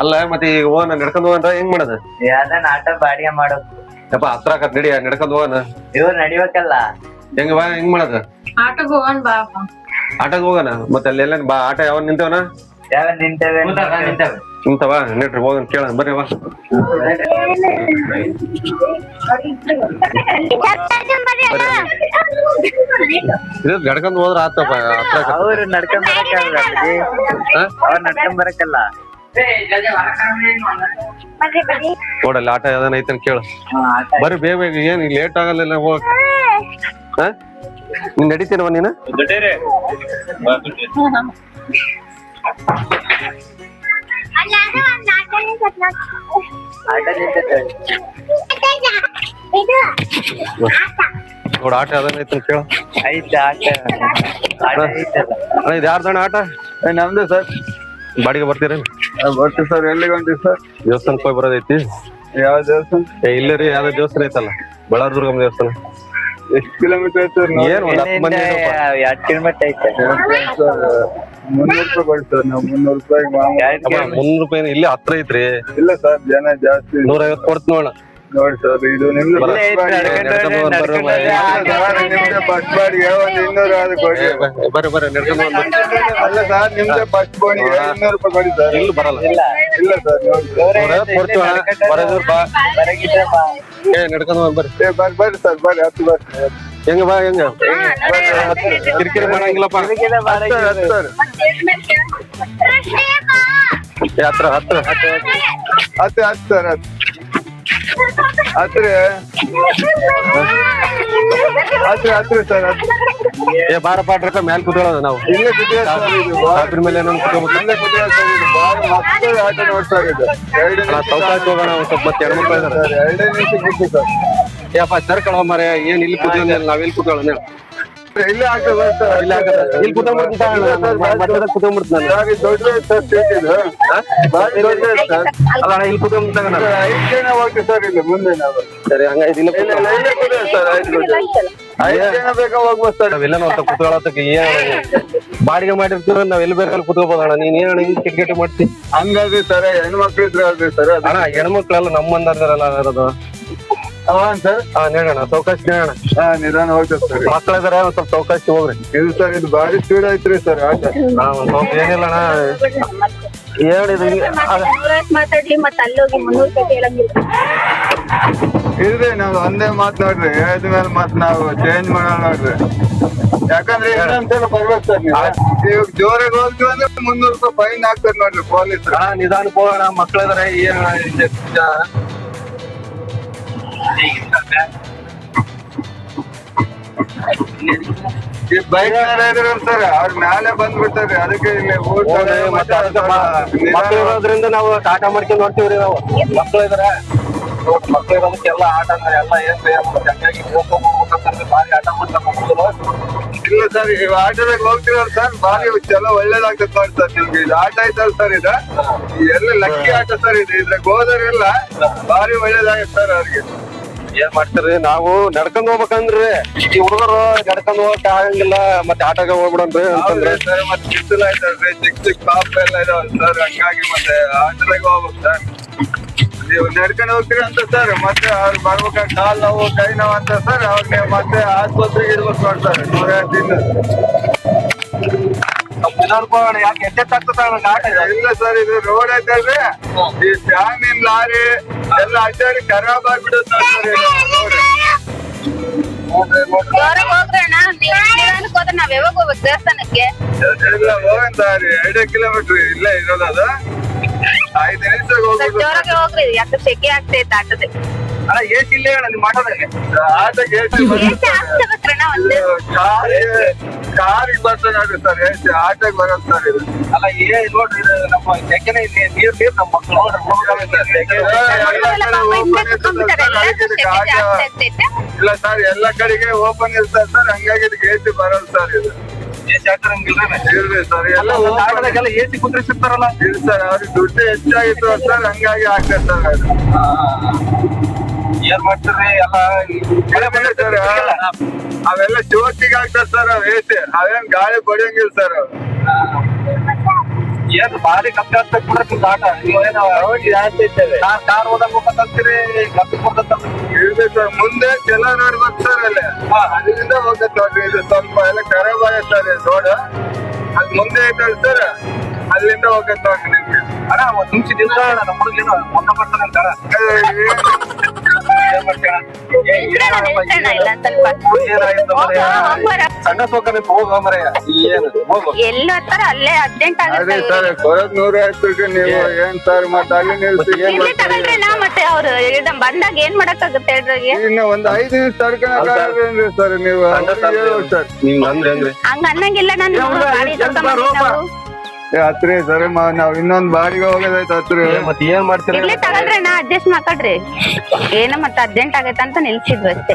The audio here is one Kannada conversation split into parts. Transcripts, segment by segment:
ಅಲ್ಲ ಮತ್ತೆ ಈಗ ಹೋಗೋಣ ನಡ್ಕೊಂಡ್ ಹೋಗಂತ ಹೆಂಗ್ ಮಾಡೋದು? ಯಾವ್ದನ್ ಆಟೋ ಬಾಡಿಗೆ ಮಾಡೋದು. ಯಪ್ಪ ಹತ್ರ ಆಕತ್ ನಡಿಯ ನಡ್ಕೊಂಡ್ ಹೋಗೋಣ. ಇವ್ರು ನಡಿಬೇಕಲ್ಲ. ಹೆಂಗ ಬಾ ಹೆಂಗ್ ಮಾಡೋದು? ಆಟೋಗ್ ಹೋಗೋಣ ಬಾ. ಆಟೋಗ್ ಹೋಗೋಣ? ಮತ್ತೆ ಅಲ್ಲೆಲ್ಲ ಬಾ ಆಟ ಯಾವ ನಿಂತವನ ಯಾವ ನಿಂತವೆ ನಿಂತೇವೆ? ನಿಂತವ ನೆಟ್ರಿ ಹೋಗೋಣ ಕೇಳ ಬರ್ರಿ ಬಾ ಇದು ನಡ್ಕೊಂಡ್ ಹೋದ್ರ ಆತಪ್ಪ. ಅವ್ರು ನಡ್ಕೊಂಡ್ ಬರಕಲ್ಲ ಹಾ? ಅವ್ರು ನಡ್ಕೊಂಡ್ ಬರಕಲ್ಲ. ನೋಡಲ್ಲ ಆಟ ಯಾವ್ದಾನ ಐತನ್ ಕೇಳು. ಬರ್ರಿ ಬೇಗ ಬೇಗ ಏನ್ ಲೇಟ್ ಆಗಲ್ಲ ಹೋಗ್. ಹಾ? ನೀನ್ ನಡಿತೀನವ ನೀನು? ನೋಡ ಆಟ ಯಾವ್ದಾನ ಐತನ್ ಕೇಳು ಐತೆ ಆಟ ಇದು ಯಾರ್ದಣ್ಣ ಆಟ? ನಮ್ದು ಸರ್. ಬಾಡಿಗೆ ಬರ್ತೀರೇನು ಬರ್ತೀವಿ ಸರ್ ಎಲ್ಲಿಗೆ ಹೊಂಟಿವಿ ಸರ್? ದೇವಸ್ಥಾನಕ್ಕೆ ಹೋಗಿ ಬರೋದೈತಿ. ಯಾವ ದೇವಸ್ಥಾನ? ಏ ಇಲ್ಲ ರೀ ಯಾವ್ದೋ ದೇವಸ್ಥಾನ ಐತಲ್ಲ ಬಳ್ಳಾರ ದುರ್ಗಮ್ಮ ದೇವಸ್ಥಾನ. ಎಷ್ಟು ಕಿಲೋಮೀಟರ್ ಐತೆ ಸರ್? ಏನ್ ಒಂದ್ ಹತ್ತು ಮಂದಿ ಇದ್ದೀವಪ್ಪ. ಕಿಲೋಮೀಟರ್ ಐತೆ? ಮುನ್ನೂರು ರೂಪಾಯಿ ಕೊಡಿ ಸರ್ ನಾವು ಮುನ್ನೂರು ರೂಪಾಯಿ ಮಾಮೂಲಿ ಎರಡ್ ಅಮ್ಮ, ಮುನ್ನೂರು ರೂಪಾಯಿ ಇಲ್ಲಿ ಹತ್ರ ಐತ್ರಿ ಇಲ್ಲ ಸರ್ ಜನ ಜಾಸ್ತಿ ನೂರ ಐವತ್ತು ಕೊಡ್ತೀನಿ ನೋಡ ನೋಡಿ ಸರ್ ಇದು ನಿಮ್ದು ಬರ- ಬಸ್ ಬಾಡಿಗೆ. ನಡ್ಕೊಂಡು ಹೋಗಿ, ನಡ್ಕೊಂಡು ಹೋಗಿ. ಸರ್, ನಿಮ್ದೇ ಬಸ್ ಬಾಡಿಗೆ ಒಂದು ಇನ್ನೂರು ಅದು ಕೊಡಿ ಬರ್ರಿ ಬರ್ರಿ ನಡ್ಕೊಂಡು ಹೋಗ್ ಬರ್ರಿ. ಅಲ್ಲ ಸರ್ ನಿಮ್ದೇ ಬಸ್ ಬಾಡಿಗೆ ಇನ್ನೂರು ರೂಪಾಯಿ ಕೊಡಿ ಸರ್ ಇಲ್ಲಿ ಬರಲ್ಲ ಇಲ್ಲ ಇಲ್ಲ ಸರ್ ನೋಡಿ ನೂರ ಐವತ್ತು ಕೊಡ್ತೀವಿ ಅಣ್ಣ ಬರೋದ್ರ ಬಾ ಬರಗಿದ್ರೆ ಬಾ ಏ ನಡ್ಕೊಂಡು ಹೋಗ್ ಬರ್ರಿ ಏ ಬರ್ರಿ ಬರ್ರಿ ಸರ್ ಬರ್ರಿ ಹತ್ತು ಬರ್ರಿ ಹೆಂಗ ಬಾ ಹೆಂಗ? ಕಿರಿಕಿರಿ ಮಾಡಂಗಿಲ್ಲಪ್ಪ. ಬಾ ಸರ್ ಹತ್ತು ಸರ್ ಏ ಹತ್ರ ಹತ್ರ ಹತ್ತು. ಹತ್ತು ಸರ್ ಏ ಬಾರ ಪಾಟ್ ರೂಪಾಯಿ ಮ್ಯಾಲ ಕೂತ್ಕೊಳ್ಳೋದು ನಾವು. ಇಲ್ಲೇ ಮೇಲೆ ಏನೋ ಕೂತ್ಕೋಬೇಕು? ಇಲ್ಲೇ ಕುದಿಯ ಸರ್ ಇದು ಮಕ್ಕಳು ಆಟ ನೋಡ್ತಾ ಇದೆ ಎರಡು ಸೌಕಾಶ ಹೋಗೋಣ ಒಂದ್ ಸ್ವಲ್ಪ ಮತ್ತೆ ಹೆಣ್ಮಕ್ಳು ಎರಡೇ ನಿಮಿಷ ಬಿಟ್ಟು ಸರ್. ಏಪ್ಪ ಸರ್ಕಳ ಮರ ಏನ್ ಇಲ್ಲಿ ಕೂತ್ಕೊಂಡ್ ನಾವೆಲ್ಲಿ ಕೂತ್ಕೊಳ್ಳೋಣ ಇಲ್ಲೇ ಆಗ್ತದ ಸರ್. ಇಲ್ಲಿ. ಇಲ್ಲಿ ಕೂತ್ಕೊಂಡ್ಬಿಡ್ತೀನಿ ಅಲ್ಲ ಅಣ್ಣ ಇಲ್ಲಿ ಕೂತ್ಕೊಂಡ್ಬಿಟ್ಟಾಗ ನಾನು. ಐದು ಜನ ಹೋಗ್ತೀವಿ ಸರ್ ಇಲ್ಲಿ ಮುಂದೆ ನಾವು. ಸರಿ ಹಂಗಾಯ್ತು ಇಲ್ಲ ಐದು ಜನ. ಐದು ಜನ ಬೇಕಾ ಹೋಗ್ಬೋದು ಸರ್? ನಾವೆಲ್ಲ ನೋಡ್ತಾ ಕೂತ್ಕೊಳ್ಳೋತಕ್ಕೆ ಏನ್ ಬಾಡಿಗೆ ಮಾಡಿರ್ತೀರ ನಾವ್ ಎಲ್ಲಿ ಬೇಕಲ್ಲಿ ಕೂತ್ಕೋಬೋದಣ್ಣ ನೀನ್ ಏನ್ ಹಿಂಗ್ ಕಿಟಕಿಟಿ ಮಾಡ್ತಿ? ಹಂಗಾಗಿ ಸರ್ ಹೆಣ್ಮಕ್ಳು ಇದ್ರೆ ಸರ್ ಅಣ್ಣ ಹೆಣ್ಮಕ್ಳೆಲ್ಲ ನಮ್ಮಂದರಲ್ಲ ಇರೋದು ಅವನ್ ಸರ್. ಹಾ ನೇಡೋಣ ಚೌಕಾಶಿ ನೇಡೋಣ ಹಾ ನಿಧಾನ ಹೋಗ್ತದೆ ಸರ್. ಮಕ್ಳಿದಾರೆ ಒಂದ್ ಸ್ವಲ್ಪ ಚೌಕಾಶಿ ಹೋಗ್ರಿ ಇದು ಸರ್ ಇದು ಬಾರಿ ಸ್ಪೀಡ್ ಐತ್ರಿ ಸರ್ ಆಟ. ಹಾ ಒಂದ್ ಸ್ವಲ್ಪ ಏನಿಲ್ಲ ಅಣ್ಣ. ಹೇಳಿದ್ ಮಾತಾಡ್ಲಿ ಮತ್ತ ಅಲ್ಲೋಗಿ ಮುನ್ನೂರು ರೂಪಾಯಿ ಕೇಳಂಗಿಲ್ಲ ಇಲ್ರಿ ನಾವು ಒಂದೇ ಮಾತ್ ನೋಡ್ರಿ ಹೇಳಿದ ಮೇಲೆ ಮತ್ ನಾವು ಚೇಂಜ್ ಮಾಡಲ್ಲ ನೋಡ್ರಿ. ಯಾಕಂದ್ರೆ ಇನ್ನೊಂದ್ಸಲ ಬರ್ಬೇಕು ಸರ್ ನೀವು. ಇವಾಗ ಜೋರಾಗಿ ಹೋಗ್ತೀವಿ ಅಂದ್ರೆ ಮುನ್ನೂರು ರೂಪಾಯಿ ಫೈನ್ ಹಾಕ್ತಾರೆ ನೋಡ್ರಿ ಪೊಲೀಸ್ ನಿಧಾನ ಹೋಗೋಣ ಮಕ್ಳಿದಾರೆ ಏನ್ ಬೈಕ್ ಸರ್ ಅವ್ರ ಮ್ಯಾಲೆ ಬಂದ್ಬಿಡ್ತಾರೆ ಅದಕ್ಕೆ ಇಲ್ಲಿ ಮಕ್ಳು ಇರೋದ್ರಿಂದ ನಾವು ಟಾಟಾ ಮಾಡ್ಕೊಂಡು ನೋಡ್ತೀವಿ ನಾವು. ಮಕ್ಳು ಇದ್ರೆ ಮಕ್ಳು ಇರೋದಕ್ಕೆಲ್ಲ ಆಟ ಎಲ್ಲ ಏನ್ ಹಂಗಾಗಿ ಹೋಗ್ಬೇಕಂತಂದ್ರೆ ಭಾರಿ ಆಟ ಮಾಡ್ತಾರೆ ಇಲ್ಲ ಸರ್ ಈ ಆಟದಾಗ ಹೋಗ್ತಿರಲ್ಲ ಸರ್ ಬಾರಿ ಚಲೋ ಒಳ್ಳೇದಾಗ್ತದೆ ನೋಡಿ ಸರ್ ನಿಮ್ಗೆ. ಇದು ಆಟ ಐತಲ್ಲ ಸರ್ ಇದು? ಎಲ್ಲ ಲಕ್ಕಿ ಆಟ ಸರ್ ಇದು. ಇದ್ರಾಗ ಹೋದರೆಲ್ಲ ಬಾರಿ ಒಳ್ಳೇದಾಗತ್ತೆ ಸರ್ ಅವ್ರಿಗೆ. ಏನ್ ಮಾಡ್ತಾರ? ನಾವು ನಡ್ಕೊಂಡ್ ಹೋಗ್ಬೇಕಂದ್ರೆ ಈ ಹುಡುಗರು ನಡ್ಕೊಂಡ್ ಹೋಗಕ್ ಆಗಂಗಿಲ್ಲ, ಮತ್ತೆ ಆಟೋಗೆ ಹೋಗ್ಬಿಡನ್ರಿ ಅಂತಂದ್ರೆ. ಮತ್ತೆ ಬಿಸಿಲು ಆಯ್ತಲ್ರಿ ಚಿಕ್ಕ ಚಿಕ್ಕ ಪಾಪ ಎಲ್ಲ ಇದಾವಲ್ಲ ಸರ್, ಹಂಗಾಗಿ ಮತ್ತೆ ಆಟದಾಗ ಹೋಗ್ಬೇಕು ಸರ್. ನೀವು ನಡ್ಕೊಂಡು ಹೋಗ್ತೀರಿ ಅಂತ ಸರ್, ಮತ್ತೆ ಅವ್ರು ಬರ್ಬೇಕಾದ್ರೆ ಕಾಲ್ ನೋವು, ಕೈ ನೋವು ಅಂತ ಸರ್ ಅವ್ರಿಗೆ ಮತ್ತೆ ಆಸ್ಪತ್ರೆಗೆ ಇಡ್ಬೇಕು ನೋಡ್ತಾರೆ ನೂರ ಯಾಕೆ ಎಚ್ಚೆತ್ತಾಗ್ತದ ಆಟ ನಾಟ ಇಲ್ಲ ಸರ್ ಇದು ರೋಡ್ ಐತಲ್ರಿ ಈ ಫ್ಯಾಮಿನ್ ಲಾರಿ ಎಲ್ಲ ಅಡ್ಡಾಡಿ ಖರಾಬ್ ಆಗ್ಬಿಡುತ್ತೆ ನಾವ್ ಯಾವಾಗ ಹೋಗ್ಬೇಕು ದೇವಸ್ಥಾನಕ್ಕೆ? ಹೋಗನ್ ಸರ್ ಎರಡೇ ಕಿಲೋಮೀಟರ್ ಇಲ್ಲೇ ಇರೋದು ಅದು. ಐದು ನಿಮಿಷ ಹೋಗ್ರಿ ಯಾಕೆ ಸೆಕೆ ಆಗ್ತೈತೆ ಆಟದಲ್ಲಿ. ಎಷ್ಟು ಎಷ್ಟು ಆಗ್ತಬೇಕ್ರಣ್ಣ ಒಂದೇ ಕಾರ್ ಬರ್ತದೆ ಸರ್ ಎಷ್ಟು ಆಟಕ್ಕೆ ಬರೋದು ಸರ್ ಇದು ಅಲ್ಲ ಏ ನೋಡ್ರಿ ಇದು ನಮ್ಮ ಸೆಕೆನೆ ಇದೆ ನೀರ್ ನೀರ್ ನಮ್ಮ ಆಗ್ತೈತೆ ಇಲ್ಲ ಸರ್ ಎಲ್ಲ ಕಡೆಗೆ ಓಪನ್ ಇರ್ತದೆ ಸರ್ ಹಂಗಾಗಿ ಇದಕ್ಕೆ ಎಸಿ ಬರಲ್ಲ ಸರ್ ಇದು ಎಲ್ಲ ಸರ್ ಎಲ್ಲ open ಆಟದಾಗೆಲ್ಲ ಎಸಿ ಕುಂದ್ರಿಸಿರ್ತಾರಲ್ಲ ಇಲ್ಲ ಸರ್ ಅವ್ರಿಗೆ ದುಡ್ಡು ಹೆಚ್ಚಾಗಿತ್ತು ಸರ್ ಹಂಗಾಗಿ ಆಗ್ತದೆ ಸರ್ ಅದು ಏನ್ ಮಾಡ್ತೀರಿ? ಎಲ್ಲ ಸರ್ ಅವೆಲ್ಲ ಜೋತಿಗೆ ಸರ್ ಅವ್ ಏಸಿ. ಅವೇನ್ ಗಾಳಿ ಬಡಿಯಂಗಿಲ್ಲ ಸರ್ ಏನ್ ಭಾರಿ ಕಮ್ಮಿ ಆಗ್ತದೆ ಬಿಡ್ರಿ ನಿಮ್ದು ಆಟ ನೀವೇನು ಜಾಸ್ತಿ ನಾ ಕಾರ್ ಹೋಗ್ಬೇಕಂತೀರಿ ಕೊಡ್ತಂತ ಸರ್ ಮುಂದೆ ಚೆಲ ನೋಡ್ಬೇಕು ಸರ್ ಅಲ್ಲಿ. ಅಲ್ಲಿಂದ ಹೋಗುತ್ತೆ ನೋಡ್ರಿ ಇದು ಸ್ವಲ್ಪ ಎಲ್ಲ ಖರಾಬ್ ಆಗುತ್ತೆ ಸರ್ ರೋಡ್. ಅದ್ ಮುಂದೆ ಐತಲ್ ಸರ್ ಅಲ್ಲಿಂದ ಹೋಗುತ್ತೆ ನೋಡ್ರಿ ನಿಮ್ಗೆ. ಅಣ್ಣ ಒಂದು ನಿಮಿಷ ನಿಲ್ಸ ಅಣ್ಣ ನಮ್ಮ ಹುಡುಗೇನು ಮೊಟ್ಟ ಬರ್ತಾನೆ ಅಂತ ಸಣ್ಣ ಸೋಕ ನಿಂತು ಹೋಗು ಮರೆಯ ಏನು ಹೋಗು ಎಲ್ಲಿ ಹತ್ತಾರ ಅಲ್ಲೇ ಅರ್ಜೆಂಟ್ ಅದೇ ಆಗುತ್ತೆ ಸರ್ ಕೊರಗ್ ನೂರ ಐವತ್ತು ನೀವು ಏನ್ ಸರ್ ಮತ್ತೆ ಅಲ್ಲಿ ನಿಲ್ಸಿ ಏನ್ ಇಲ್ಲಿ ನಾ ಮತ್ತೆ ಅವ್ರು ಇದ್ ಬಂದಾಗ ಏನ್ ಮಾಡಕ್ಕಾಗುತ್ತೆ ಹೇಳ್ರಿ ಇನ್ನ ಒಂದ್ ಐದು ನಿಮಿಷ ತಡ್ಕೊಂಡ್ರಿ ಸರ್ ನೀವು. ಸರ್ ಅಂದ್ರೆ ಹಂಗ ಅನ್ನಂಗಿಲ್ಲ ನಾನು ಗಾಡಿ ತಗೊಂಡ್ ಹತ್ರಿ ಸರಿ ಮಾ ನಾವ್ ಇನ್ನೊಂದ್ ಬಾಡಿಗೆ ಹೋಗೋದೈತೆ ಹತ್ರಿ. ಮತ್ತೆ ಏನ್ ಮಾಡ್ತೀರಿ? ಇರ್ಲಿ ತಗೊಳ್ರಿ ನಾ ಅಡ್ಜಸ್ಟ್ ಮಾತಾಡ್ರಿ ಏನ ಮತ್ತೆ ಅರ್ಜೆಂಟ್ ಆಗೈತೆ ಅಂತ ನಿಲ್ಸಿದ್ವಿ ಅಷ್ಟೇ.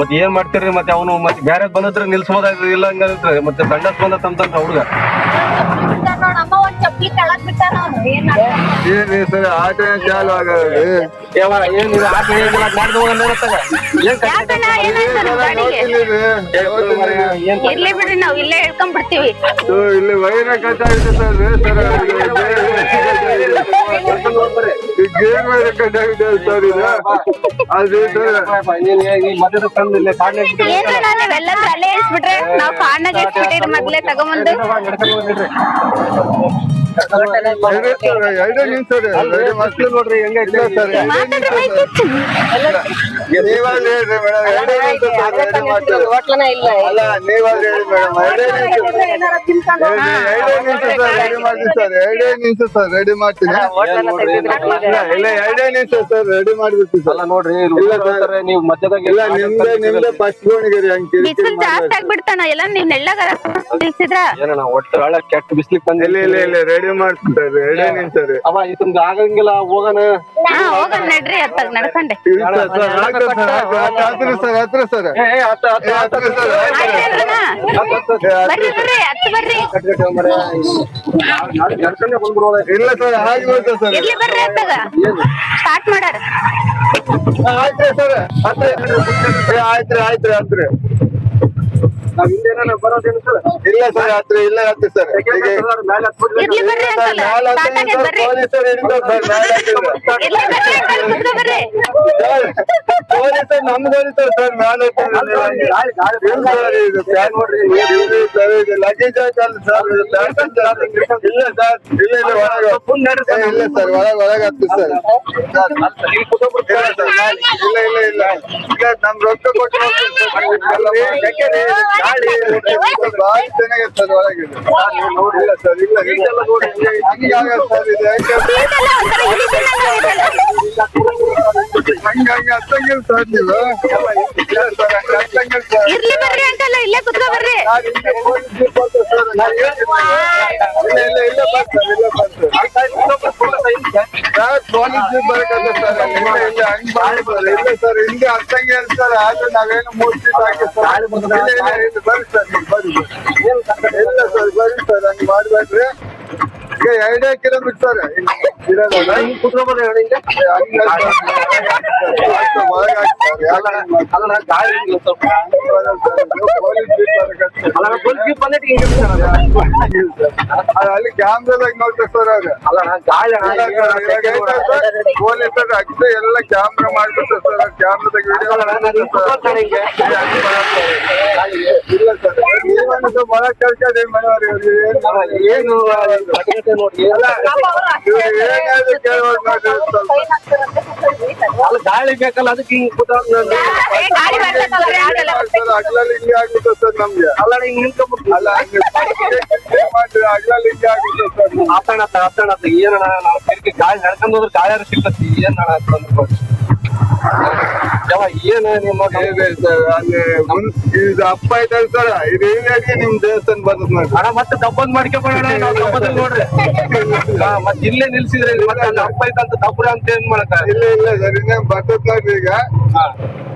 ಮತ್ತೆ ಏನ್ ಮಾಡ್ತೀರಿ? ಮತ್ತೆ ಅವನು ಮತ್ತೆ ಬ್ಯಾರೆ ಬಂದ್ರೆ ನಿಲ್ಸಬಹುದಾಗ ಇಲ್ಲ ಹಂಗಂದ್ರೆ ಮತ್ತೆ ತಂಡಸ್ ಬಂದ ತಂತ ಹುಡುಗ. ನೋಡಮ್ಮ ಒಂದ್ ಚಪ್ಪಲಿ ಕೆಳಗ್ ಬಿಟ್ಟಾನ ಅವ್ನು. ಏನ್ ಏನ್ರಿ ಸರ್ ಆಟ ಏನ್ ಚಾಲು ಆಗಲ್ರಿ ಯಾವ ಏನ್ ಇದು ಆಟ ಹೇಳಿಲ್ಲ ಮಾಡ್ದು ಹೋಗಲ್ಲ ಏನತ್ತಾಗ ಏನ್ ಕಷ್ಟ ಯಾಕಣ್ಣ ಏನಾಯ್ತು ನಮ್ ಗಾಡಿಗೆ ಏನ್ ಇರ್ಲಿ ಬಿಡ್ರಿ ನಾವ್ ಇಲ್ಲೇ ಹೇಳ್ಕೊಂಡ್ ಬಿಡ್ತೀವಿ ಇಲ್ಲಿ wire cut sir sir gear sir ಇದು? ಅದು ಸರ್ ಇಲ್ಲೇ ಇಳಿಸ್ಬಿಟ್ರೆ ನಾವ್ ಕಾರ್ನಾಗ ಮೊದ್ಲೇ ತಗೊಂಬಂದು? ಎರಡೇ ಮಕ್ಳು ನೋಡ್ರಿ ಸರ್. ನೀವಾದ್ರೆ ಹೇಳ್ರಿ ಮೇಡಮ್ ಎರಡೇ ನಿಮಿಷ ಸರ್ ಅಲ್ಲ ನೀವಾದ್ರೆ ಹೇಳಿ ಮೇಡಮ್ ಎರಡೇ ನಿಮಿಷ ಎರಡೇ ನಿಮಿಷ ಸರ್ ರೆಡಿ ಮಾಡ್ತೀನಿ ಸರ್ ಎರಡೇ ನಿಮಿಷ ಸರ್ ರೆಡಿ ಮಾಡ್ತೀನಿ ಇಲ್ಲ ಇಲ್ಲ ಎರಡೇ ನಿಮಿಷ ಸರ್ ರೆಡಿ ಮಾಡ್ಬಿಡ್ತೀನಿ ಸರ್. ಅಲ್ಲ ನೋಡ್ರಿ ಇಲ್ಲ ಸರ್. ನೀವು ಮಧ್ಯದಾಗ ಇಲ್ಲ ನಿಮ್ದೇ ನಿಮ್ದೇ ಫಸ್ಟ್ ಗೋಣಿಗಿರಿ ಹಂಗ್ ಬಿಸಿಲು ಜಾಸ್ತಿ ಆಗ್ಬಿಡ್ತಾನ ಎಲ್ಲ ನೀವ್ ನೆಳ್ಳಗಾರ ನಿಲ್ಸಿದ್ರ? ಏನಣ್ಣ ಒಟ್ಟು ಒಳ್ಳೆ ಕೆಟ್ಟ ಬಿಸ್ಲಿಕ್ ಬಂದ ಇಲ್ಲ ಇಲ್ಲ ಇಲ್ಲ ರೆಡಿ ಮಾಡ್ತಾರೆ ಎರಡೇ ನಿಮಿಷ ರೀ. ಅವ ಇತಂಗ ಆಗಂಗಿಲ್ಲ ಹೋಗಣ. ಹಾ ಹೋಗೋಣ ನಡ್ರಿ ಅತ್ತಾಗ ನಡ್ಕೊಂಡೆ. Sir sir sir. ಹತ್ರ ಸರ್ ಸರ್. ಹತ್ರ ಸರ್ ಇಲ್ಲ ಸರ್ ಹಾಗೆ ಹೋಯ್ತು ಸರ್. ಇಲ್ಲಿ ಬರ್ರಿ ಅತ್ತಾಗ. ಸ್ಟಾರ್ಟ್ ಮಾಡಾರ. ಆಯ್ತ್ರಿ ಸರ್ ಆಯ್ತ್ರಿ ಆಯ್ತ್ರಿ ಆಯ್ತ್ರಿ ನಾವ್ ಹಿಂದೇನ ಬರೋದೇನು ಸರ್ ಇಲ್ಲ ಸರ್ ಹತ್ರ ಇಲ್ಲ ಹತ್ರ ಸರ್. ಈಗ ಇರ್ಲಿ ಬರ್ರಿ ಅಂಕಲ್ ಆಗೈತೆ ಬರ್ರಿ. ಪೊಲೀಸರು ಸರ್ ಮ್ಯಾಲ ಇರ್ಲಿ ಬರ್ರಿ ಅಂಕಲ್ ಕುತ್ಕೊ ಬರ್ರಿ. ಸರ್, ಪೊಲೀಸರು ನಮ್ಗೆ ಹೊಡಿತಾರೆ ಸರ್ ಪ್ಯಾನ್ ಇದು ಲಗೇಜ್ ಆಯ್ತಲ್ಲ ಸರ್. ಇಲ್ಲ ಸರ್, ಇಲ್ಲ ಇಲ್ಲ ಒಳಗೆ. ಏ, ಇಲ್ಲ ಸರ್ ಒಳಗೆ ಒಳಗೆ ಹತ್ತು ಸರ್. ಇಲ್ಲ ಸರ್ ಇಲ್ಲ ಇಲ್ಲ ಇಲ್ಲ. ಇಲ್ಲ ನಮ್ ರೊಕ್ಕ ಕೊಟ್ಟು ಭಾರಿ ಚೆನ್ನಾಗಿದೆ ಸರ್ ಒಳಗೆ ನೋಡಿಲ್ಲ ಸರ್ ಇಲ್ಲ ಇಲ್ಲ ಹಂಗೆ ಆಗಲ್ಲ ಸರ್ ಇದು. ಇರ್ಲಿ ಬರ್ರಿ ಅಂಕಲ್ ಇಲ್ಲೇ ಕುತ್ಕೊ ಬರ್ರಿ. ಇಲ್ಲ ಸರ್. ಹಂಗ್ ಹತ್ತಂಗೆ ಸರ್. ಆದ್ರೆ ನಾವೇನು ಮೂರ್ತಿ ಹಾಕಿ ಸರ್. ಇಲ್ಲ ಇಲ್ಲ ಇಲ್ಲ ಬರ್ರಿ ಸರ್ ನೀವು ಬರ್ರಿ. ಇಲ್ಲ ಸರ್ ಬರ್ರಿ ಸರ್ ಹಂಗ್ ಮಾಡ್ಬೇಡ್ರಿ. ಎರಡೇ ಕಿಲೋಮೀಟರ್ ಸರ್ ಇರೋದು ಅಲ್ಲ ಗಾಳಿ ಇಲ್ಲ ಸ್ವಲ್ಪ ಅಲ್ಲಿ ಕ್ಯಾಮ್ರಾದಾಗ ನೋಡ್ತಾರೆ ಸರ್ ಅವ್ರು ಅಲ್ಲ ನಾನ್ ಗಾಳಿ ಅಣ್ಣ, ಪೊಲೀಸರು ಅಷ್ಟೇ ಎಲ್ಲ ಕ್ಯಾಮ್ರಾ ಮಾಡ್ಬಿಟ್ಟು ಸರ್ ಕ್ಯಾಮ್ರಾದಾಗ ವಿಡಿಯೋ ಇಲ್ಲ ಸರ್ ನೀವೊಂದು ಬಹಳ ಕಳ್ಕೊಳ್ಳಿ ಮನೆಯವ್ರಿಗೆ ಏನು ಭದ್ರತೆ ನೋಡಿ. ಅಲ್ಲ ಗಾಳಿ ಬೇಕಲ್ಲ ಅದಕ್ಕೆ ಹಿಂಗ್ ಹಗ್ಲಲ್ಲಿ ಹಿಂಗೆ ಆಗ್ಬಿಟ್ಟು ಸರ್ ನಮ್ಗೆ. ಅಲ್ಲ ಹಿಂಗ್ ನಿಂತ್ಕೊಂಡ್ಬಿಟ್ಟು ಅಲ್ಲ ಹಿಂಗೆ ಆಗುತ್ತೆ ಸರ್ ನಾವು ತಿರ್ಗಿ ಗಾಳಿ ನಡ್ಕೊಂಡ್ ಹೋದ್ರೆ ಗಾಳಿಯಾರ ಸಿಗ್ತತಿ ಏನಣ್ಣ ಅಂತಂದ್ರು ಯಾವ ಏನು ನಿಮ್ಮ ಇದೆ ಅಪ್ಪ ಇದ್ದಾರೆ ಸರ್. ಇದು ಏನಾಗಿ ನಿಮ್ ದೇವಸ್ಥಾನ ಬಂದ್ ಅಣ್ಣ ಮತ್ತೆ ದಬ್ಬದ್ ಮಾಡ್ಕೊಬೇಡ ನಾವು ದಬ್ಬದಲ್ಲಿ ನೋಡ್ರಿ. ಮತ್ತೆ ಇಲ್ಲೇ ನಿಲ್ಸಿದ್ರೆ ಮತ್ತೆ ದಬ್ಬರ ಅಂತ ಏನ್ ಮಾಡಕ ಇಲ್ಲ ಇಲ್ಲ ಬರ್ತದ ಈಗ.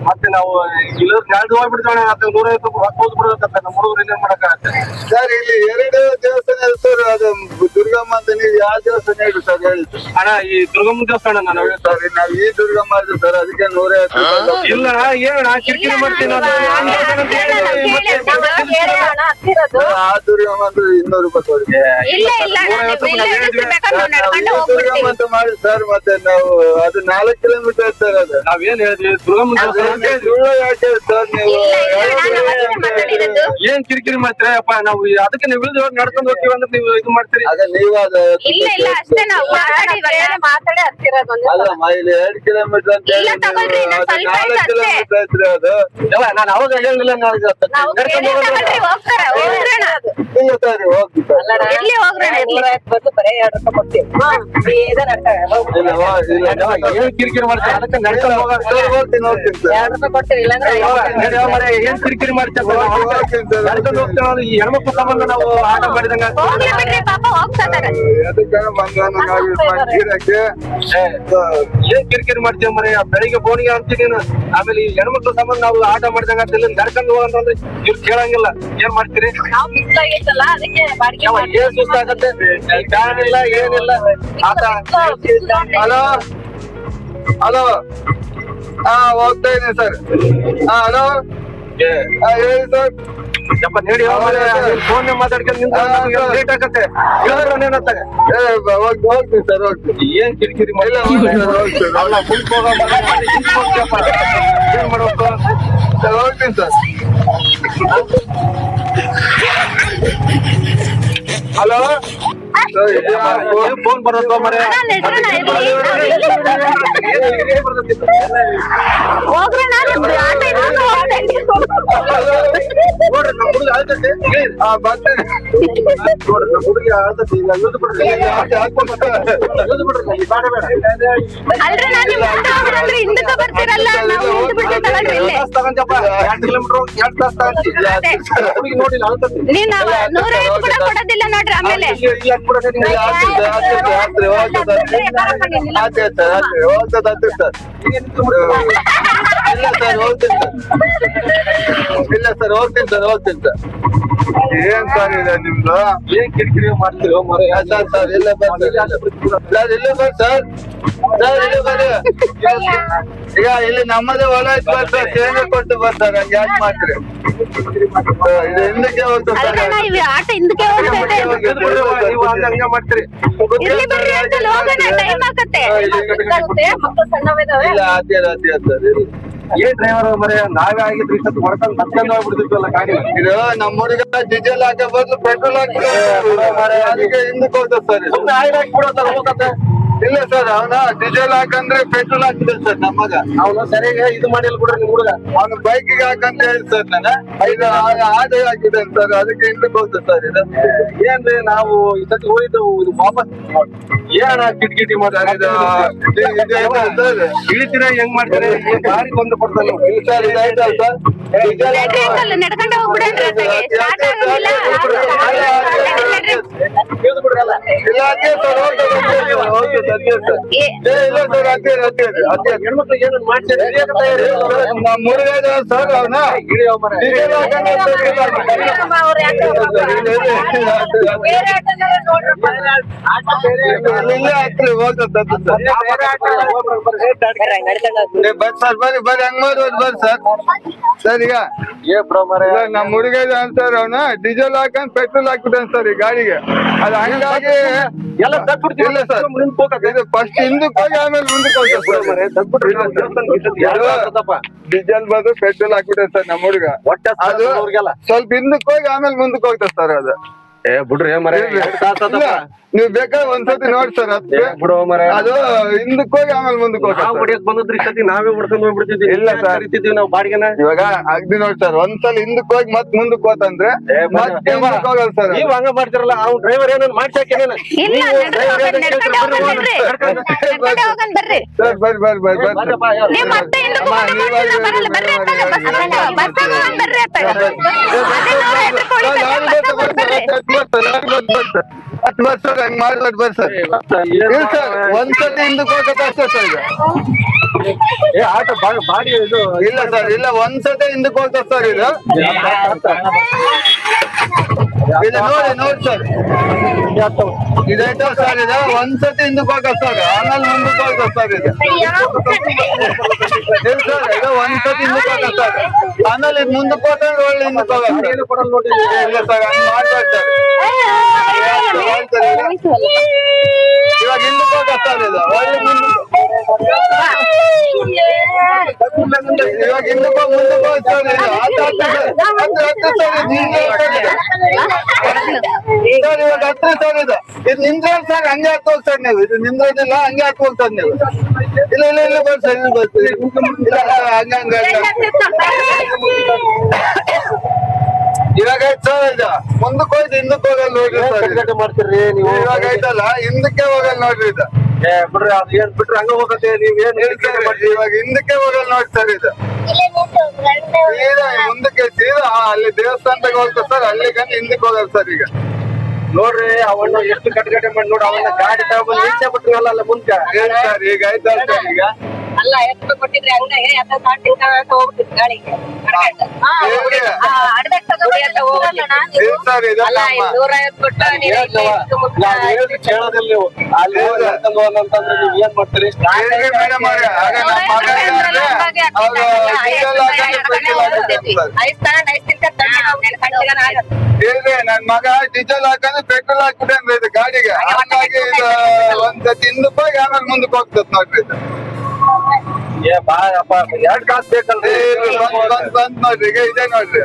ಮತ್ತೆ ನಾವು ಇಲ್ಲ ಎರಡು ಹೋಗ್ಬಿಡ್ತಾವೆ ನೂರ ನೂರೈವತ್ತು ಹೋದ್ ಬಿಡ್ಬೇಕಂತ ನಮ್ಮ ಹುಡುಗರು ಏನ್ ಮಾಡಕ್ಕಾಗತ್ತೆ ಸರ್ ಇಲ್ಲಿ ಎರಡು ದೇವಸ್ಥಾನ ಇದೆ ಸರ್ ಅದು ದುರ್ಗಮ್ಮ ಅಂತ ನೀವು ಯಾವ ದೇವಸ್ಥಾನ ಹೇಳಿ ಸರ್ ಹೇಳಿ. ಅಣ್ಣ ಈ ದುರ್ಗಮ್ಮ ದೇವಸ್ಥಾನ ನಾನು ಸರ್ ನಾವು ಈ ದುರ್ಗಮ್ಮ ಅದು ಸರ್ ಅದಕ್ಕೆ ನೂರ ಇಲ್ಲ ಏನಣ್ಣ ಕಿರಿಕಿರಿ ಮಾಡ್ತೀನಿ ಅಂತ ಮತ್ತೆ ಆ ದುರ್ಗಮ್ಮ ಅಂದ್ರೆ ಇನ್ನೂರು ರೂಪಾಯಿ ಇಲ್ಲ ಇಲ್ಲ ಇಲ್ಲೇ ಮಾಡಿ ಸರ್ ಮತ್ತೆ ನಾವು ಅದು ನಾಲ್ಕು ಕಿಲೋಮೀಟರ್ ಸರ್ ಅದು ನಾವೇನ್ ಹೇಳಿದ್ವಿ? ಸರ್ ನೀವು? ಇಲ್ಲ ಇಲ್ಲ ನಾನು ಮಾತಾಡಿರೋದು. ಏನ್ ಕಿರಿಕಿರಿ ಮಾಡ್ತೀರಾ? ಅಪ್ಪ ನಾವು ಅದಕ್ಕೆ ನೀವು ಇಳಿದು ನಡ್ಕೊಂಡು ಹೋಗ್ತೀವಿ ಅಂದ್ರೆ ನೀವು ಇದು ಮಾಡ್ತೀರಿ? ಅದ ನೀವು ಅದು ಇಲ್ಲ ಇಲ್ಲ ಅಷ್ಟೇ ನಾವು ಮಾತಾಡಿ ಮಾತಾಡಿ ಹತ್ತಿರೋದು ಅಲ್ಲಮ್ಮ ಇಲ್ಲಿ ಎರಡು ಕಿಲೋಮೀಟರ್ ಅಂತ ಇಲ್ಲ ಹೇಳಿ ನಾಲ್ಕು ಕಿಲೋಮೀಟರ್ ಐತ್ರಿ ಅದು. ಯಾವ ನಾನು ಅವಾಗ ಹೇಳಿಲ್ಲ. ನಡ್ಕೊಂಡು ಹೋಗೋದು. ಇಲ್ಲ ಸರ್. ಸರ್ ಎಲ್ಲಿ ಬಂದು ಬರೇ ಯಾವ ಏನ್ ಕಿರಿಕಿರಿ ಮಾಡ್ತೀರಾ ಅದಕ್ಕೆ ನಡ್ಕೊಂಡು ಏನ್ ಮಾಡ್ತೀರಾ ನಡ್ಕೊಂಡು ಈ ಹೆಣ್ಮಕ್ಳು ಸಂಬಂಧ ನಾವು ಆಟ ಮಾಡಿದಂಗ ಹೋಗ್ಲಿ ಬಿಡ್ರಿ ಪಾಪ ಹೋಗ್ತಾರ ಅದಕ್ಕೆ ಬಂದ ನಾವು ಮಂದಿರಕ್ಕೆ ಏನ್ ಕಿರಿಕಿರಿ ಮಾಡ್ತೀವಿ ಮರೆ? ಬೆಳಿಗ್ಗೆ ಬೋನಿಗೆ ಅಂತೀನಿ ಆಮೇಲೆ ಈ ಹೆಣ್ಮಕ್ಳು ಸಂಬಂಧ ನಾವು ಆಟ ಮಾಡಿದಂಗ ಅಂತ ಇಲ್ಲಿ ನಡ್ಕೊಂಡು ಹೋಗಂತಂದ್ರೆ ಇವ್ರು ಕೇಳಂಗಿಲ್ಲ. ಏನ್ ಮಾಡ್ತೀರಿ? ಏನ್ ಸುಸ್ತಾಗತ್ತೆ? ಇಲ್ಲ ಏನಿಲ್ಲ. ಆತ ಹಲೋ? ಹಲೋ? ಹಾ ಹೋಗ್ತಾ ಇದ್ದೀನಿ ಸರ್. ಹಾ ಹಲೋ? ಹೇಳಿ ಸರ್. ಯಪ್ಪ ನಡಿ ಫೋನ್ ಮಾತಾಡ್ಕೊಂಡು ಲೇಟ್ ಆಗತ್ತೆ. ಓಕೆ ಹೋಗ್ತೀನಿ ಸರ್ ಹೋಗ್ತೀನಿ. ಏನ್ ಕಿರಿಕಿರಿ ಇಲ್ಲ ಅಲ್ಲ ಮುಂದ್ ಹೋಗೋ ಮನೆ ಮಾಡಿ ಹಿಂದ್ ಹೋಗ್ತೀಯಪ್ಪ. ಏನ್ ಮಾಡ್ಬೇಕು? ಸರ್ ಹೋಗ್ತೀನಿ ಸರ್. ಹಲೋ? ಫೋನ್ ಬರುತ್ತೋ ಮರೆ ಆಟ. ನೋಡ್ರಿ ನಮ್ಮ ಹುಡುಗ. ಹಾ ಬರ್ತೀನಿ ನೋಡ್ರಿ ನಮ್ಮ ಹುಡುಗಿ ಅಳ್ತೈತೆ ಈಗ ಇಳ್ದು ಬಿಡ್ರಿ ಇಳ್ದು ಬಿಡ್ರಿ ಬೇಡ. ಅಲ್ರಿ ನಾನ್ ನಿಮ್ ಹಿಂದಕ್ಕೆ ಬರ್ತೀರಲ್ಲ? ನಾವು ಹಿಂದ್ ಬಿಟ್ಟು ತಗೊಳ್ರಿ ಇಲ್ಲೇ. ತಾಸ್ ತಗೊಂಡಪ್ಪ. ಎರಡ್ ಕಿಲೋಮೀಟರ್ ಹೋಗಿ ಎರಡ್ ತಾಸ್ ತಗೊಂಡಿ. ಹುಡುಗಿ ನೋಡಿಲ್ಲ ಅಳ್ತೈತಿ ನೀನ್ ನೂರೈವತ್ತು ಕೂಡ ಕೊಡೋದಿಲ್ಲ ನೋಡ್ರಿ ಆಮೇಲೆ. ಇಲ್ಲಿ ಇಲ್ಲಿ ಹಾಕ್ಬಿಡೋದು ನಿಮ್ಗೆ. ಇಲ್ಲ, ಆಗ್ತದೆ, ಆಗ್ತದೆ, ಆಗ್ತದೆ, ಹೋಗ್ತದೆ, ಆಗ್ತದೆ. ಆಗ್ತದೆ ಸರ್, ಆಗ್ತದೆ, ಸರ್. ಇಲ್ಲ ಸರ್ ಹೋಗ್ತೀನಿ ಸರ್. ಇಲ್ಲ ಸರ್ ಹೋಗ್ತೀನಿ ಸರ್ ಹೋಗ್ತೀನಿ ಸರ್. ಏನ್ ಸರ್ ಇದೆ ನಿಮ್ದು? ಏನ್ ಕಿರಿಕಿರಿ ಮಾಡ್ತೀರೋ ಮರ? ಸರ್ ಸರ್ ಇಲ್ಲ ಬರ್ರಿ ಸರ್ ಇಲ್ಲ ಬರ್ರಿ ಸರ್. ಸರ್ ಇಲ್ಲ ಬರ್ರಿ ಈಗ ಇಲ್ಲಿ ನಮ್ಮದೇ ಹೊಲ ಐತ್ ಬರ್ತಾರೆ ಸೇನೆ ಕೊಟ್ಟು ಬರ್ತಾರೆ ಹಂಗೆ ಯಾಕೆ ಮಾಡ್ತೀರಿ? ಇದು ಹಿಂದಕ್ಕೆ ಸರ್. ಇವ್ ಆಟ ಹಿಂದಕ್ಕೆ ಹೋಗ್ತೈತೆ ನೀವು ಹಂಗ ಮಾಡ್ತೀರಿ. ಇರ್ಲಿ ಹೋಗೋಣ ಟೈಮ್ ಆಗತ್ತೆ. ಇಲ್ಲ ಅದೇ ಅದೇ ಸರ್ ಇಲ್ಲ ಏನ್ ಡ್ರೈವರ್ ಮರೆ ನಾವೇ ಆಗಿದ್ರೆ ಇಷ್ಟೊತ್ತು ಹೊಡ್ಕೊಂಡು ಮತ್ತೊಂದು ಹೋಗ್ಬಿಡ್ತಿದ್ವಲ್ಲ ಗಾಡಿ. ಇದು ನಮ್ಮ ಹುಡುಗ ಡೀಸೆಲ್ ಹಾಕೋ ಬದಲು ಪೆಟ್ರೋಲ್ ಹಾಕಿ ಹಿಂದಕ್ಕೆ ಹೋಗ್ತದೆ ಸರ್. ಸುಮ್ನೆ ಆಯ್ಲ್ ಸರ್ ಹೋಗತ್ತೆ. ಇಲ್ಲ ಸರ್ ಅವನ ಡೀಸೆಲ್ ಹಾಕಂದ್ರೆ ಪೆಟ್ರೋಲ್ ಹಾಕಿದ್ರೆ ಸರ್ ನಮ್ಮಗ ಅವನು ಸರಿಯಾಗಿ ಇದು ಮಾಡಿಲ್ಲ ಬಿಡ್ರಿ ನಿಮ್ ಹುಡುಗ. ಅವನು ಬೈಕಿಗೆ ಹಾಕಂತ ಹೇಳಿ ಸರ್ ನಾನು. ಐದು ಆದ ಹಾಕಿದೆ ಸರ್ ಅದಕ್ಕೆ ಇಲ್ಲಿ ಬಂತು ಸರ್ ಇದು. ಏನ್ರಿ ನಾವು ಇದಕ್ಕೆ ಹೋಯ್ತು ಇದು ವಾಪಸ್ ಏನ ಕಿಟ್ ಕಿಟಿ ಸರ್ ಇದು ಇದು- ಇದು ಸರ್ ಇಳಿತೀರ ಹೆಂಗ್ ಮಾಡ್ತಾರೆ? ಭಾರಿ ಕೊಂದು ಕೊಡ್ತಾರೆ ಇಲ್ಲ ಸರ್ ಇದು ಐತಲ್ಲ ಸರ್? ನಡ್ಕೊಂಡು ಆಗೋದಿಲ್ಲ. ಇಲ್ಲ ಸರ್ ಸರ್ ಬರ್ರಿ ಸರ್ ಬರ್ರಿ ಹಂಗ್ ಮಾಡ್ಬೋದು ಬರ್ರಿ ಸರ್. ಸರ್ ಈಗ ಬ್ರೋ ನಮ್ಮ ಹುಡುಗ ಅಂತಾರ ಅವನ ಡೀಸೆಲ್ ಹಾಕೊಂಡ್ ಪೆಟ್ರೋಲ್ ಹಾಕ್ಬಿಟ್ಟ ಸರ್ ಈ ಗಾಡಿಗೆ ಅದು ಹಂಗಾಗಿ ಎಲ್ಲ ಸರ್ ಇದು ಫಸ್ಟ್ ಹಿಂದಕ್ಕೆ ಹೋಗಿ ಆಮೇಲೆ ಮುಂದಕ್ಕೆ ಡೀಸೆಲ್ ಬಂದು ಪೆಟ್ರೋಲ್ ಹಾಕ್ಬಿಟ್ಟೆ ಸರ್ ನಮ್ಮ ಹುಡುಗ. ಹೊಟ್ಟೆ ಅದು ಅವ್ರಿಗೆಲ್ಲ ಸ್ವಲ್ಪ ಹಿಂದಕ್ಕೆ ಹೋಗಿ ಆಮೇಲೆ ಮುಂದಕ್ಕೆ ಹೋಗ್ತಾರೆ ಸರ್ ಅದು. ಏ ಬಿಡ್ರಿ ಮರ ನೀವ್ ನೀವು ಬೇಕಾದ್ರೆ ಒಂದ್ಸತಿ ನೋಡಿ ಸರ್ ಬಿಡೋ ಮರ ಅದು ಹಿಂದಕ್ಕೆ ಹೋಗಿ ಆಮೇಲೆ ಮುಂದಕ್ಕೆ ನಾವು ಹೋಗ್ತದೆ ಹೊಡಿಯಕ್ ಬಂದಿದ್ರಿ ಸತಿ ನಾವೇ ಹೊಡ್ಕೊಂಡು ಹೋಗ್ಬಿಡ್ತಿದ್ವಿ ಇಲ್ಲ ಸರ್ ಕರಿತಿದ್ವಿ ನಾವು ಬಾಡಿಗೆನ ಇವಾಗ ಅಗ್ದಿ ನೋಡಿ ಸರ್ ಒಂದ್ಸಲ ಹಿಂದಕ್ಕೆ ಹೋಗಿ ಮತ್ ಮುಂದಕ್ಕೆ ಹೋತಂದ್ರೆ ಮತ್ತೆ ಹಿಂದಕ್ಕೆ ಹೋಗಲ್ಲ ಸರ್ ನೀವ್ ಹಂಗ ಮಾಡ್ತಿರಲ್ಲ ಅವ್ನು ಡ್ರೈವರ್ ಏನೋ ಮಾಡ್ಸಾಕೇನೇನ ಸರ್ ಬರ್ರಿ ಬರ್ರಿ ನೀವ್ ಬರ್ರಿ ನೂರೈವತ್ತು ಕೊಡಿ ಹತ್ತು ವರ್ಷ ಹಂಗ್ ಮಾಡ್ಬೇಡಿ ಬರ್ರಿ ಸರ್ ಇಲ್ಲ ಸರ್ ಒಂದ್ಸತಿ ಹಿಂದಕ್ಕೆ ಹೋಗಕ್ಕೆ ಅಷ್ಟೇ ಸರ್ ಈಗ. ಏ ಆಟ ಬಾ- ಬಾಡಿ ಇದು ಇಲ್ಲ ಸರ್ ಇಲ್ಲ ಒಂದ್ಸತಿ ಹಿಂದಕ್ಕೆ ಹೋಗ್ತದೆ ಸರ್ ಇದು. ಇದು ನೋಡಿ ನೋಡಿ ಸರ್. ಇದೈತೆ ಸರ್ ಇದು? ಒಂದ್ಸತಿ ಹಿಂದಕ್ಕೆ ಹೋಗತ್ತೆ ಸರ್. ಆಮೇಲೆ ಮುಂದಕ್ಕೆ ಹೋಗ್ತದೆ ಸರ್ ಇದು. ಇಲ್ಲ ಸರ್ ಇದು ಒಂದ್ಸತಿ ಹಿಂದಕ್ಕೆ ಹೋಗತ್ತೆ ಸರ್. ಆಮೇಲೆ ಇದು ಮುಂದಕ್ಕೆ ಹೋದ್ರೆ ಒಳ್ಳೆ ಹಿಂದಕ್ಕೆ ಹೋಗತ್ತೆ ಏನು ಕೊಡಲ್ಲ ನೋಡಿ. ಇಲ್ಲ ಸರ್ ಹಂಗೆ ಮಾಡ್ಬೇಡಿ ಸರ್. ಇವಾಗ ಹಿಂದಕ್ಕೆ ಹೋಗತ್ತೆ ಸರ್ ಇದು. ಒಳ್ಳೆ ಇವಾಗ ಹಿಂದಕ್ಕೆ ಹೋಗಿ ಮುಂದಕ್ಕೆ ಹೋಗಿ ಸರ್ ಇದು. ಹತ್ತು ಹತ್ತು ಸರ್. ಹತ್ತು ಹತ್ತು ಸರ್ ಹಿಂದೆ ಸರ್. ಇವಾಗ ಹತ್ರ ಸರ್ ಇದು ಇದು ನಿಂದ್ರೆ ಸರ್ ಹಂಗೆ ಹಾಕೋಗಿ ಸರ್ ನೀವು. ಇದು ನಿಂದ್ರೋದಿಲ್ಲ ಹಂಗೆ ಹಾಕೋಗಿ ಸರ್ ನೀವು. ಇಲ್ಲ ಇಲ್ಲ ಇಲ್ಲ ಬರ್ರಿ ಸರ್ ಇಲ್ಲಿ ಇಲ್ಲ ಹಂಗ ಹಂಗ ಇವಾಗ ಆಯ್ತು ಸರ್ ಇದು. ಮುಂದಕ್ಕೆ ಹೋಯ್ತು ಹಿಂದಕ್ಕೆ ಹೋಗಲ್ಲ ನೋಡ್ರಿ ಸರ್. ಮಾಡ್ತೀರಿ ನೀವು? ಇವಾಗ ಆಯ್ತಲ್ಲ ಹಿಂದಕ್ಕೆ ಹೋಗಲ್ಲ ನೋಡ್ರಿ ಇದು. ಬಿಡ್ರಿ ಅದು ಏನ್ ಬಿಟ್ರೆ ಹಂಗ ಹೋಗತ್ತೆ? ನೀವ್ ಏನ್ ಹೇಳಿ ಸರ್ ಇವಾಗ ಹಿಂದಕ್ಕೆ ಹೋಗಲ್ಲ ನೋಡಿ ಸರ್ ಇದು. ಸೀದಾ ಮುಂದಕ್ಕೆ ಸೀದಾ ಆ, ಅಲ್ಲಿ ದೇವಸ್ಥಾನದಾಗ ಹೋಗ್ತದೆ ಸರ್ ಅಲ್ಲಿ ಗಂಟ ಹಿಂದಕ್ಕೆ ಹೋಗಲ್ಲ ಸರ್ ಈಗ. ನೋಡ್ರಿ ಅವನ್ನ ಎಷ್ಟು ಕಟ್ಟಗಟ್ಟೆ ಮಾಡಿ ನೋಡಿ ಅವನ್ನ ಗಾಡಿ ತಗೊಂಡ್ ನಿಲ್ಸೇ ಬಿಟ್ರಲ್ಲ ಅಲ್ಲ ಮುಂಚೆ ಹೇಳಿ ಸರ್ ಈಗ ಆಯ್ತಾ ಸರ್ ಈಗ. ಅಲ್ಲ ಎಷ್ಟು ಕೊಟ್ಟಿದ್ರೆ ಹಂಗ ಎತ್ತ ಸಾಟಿಂದ ಹೋಗ್ಬಿಟ್ಟು ಗಾಳಿಗೆ ಹೋಗಲ್ಲ ಅಲ್ಲ ನೂರ ಕೊಟ್ಟು ನೀನು ಮಗ ಡೀಸೆಲ್ ನನ್ ಮಗ ಹಾಕಂದ್ರೆ ಪೆಟ್ರೋಲ್ ಹಾಕ್ಬಿಟ್ಟೆ ಇದು ಗಾಡಿಗೆ. ಹಂಗಾಗಿ ಹಿಂದಕ್ಕೆ ಹೋಗಿ ಆಮೇಲೆ ಮುಂದಕ್ಕೆ ಹೋಗ್ತದೆ ನೋಡ್ರಿ ಏ ಬಾ ಅಪ್ಪ ಎರಡ್ ಕಾಸ್ ಬೇಕಲ್ರಿ ನೋಡ್ರಿ ಇದೆ ನೋಡ್ರಿ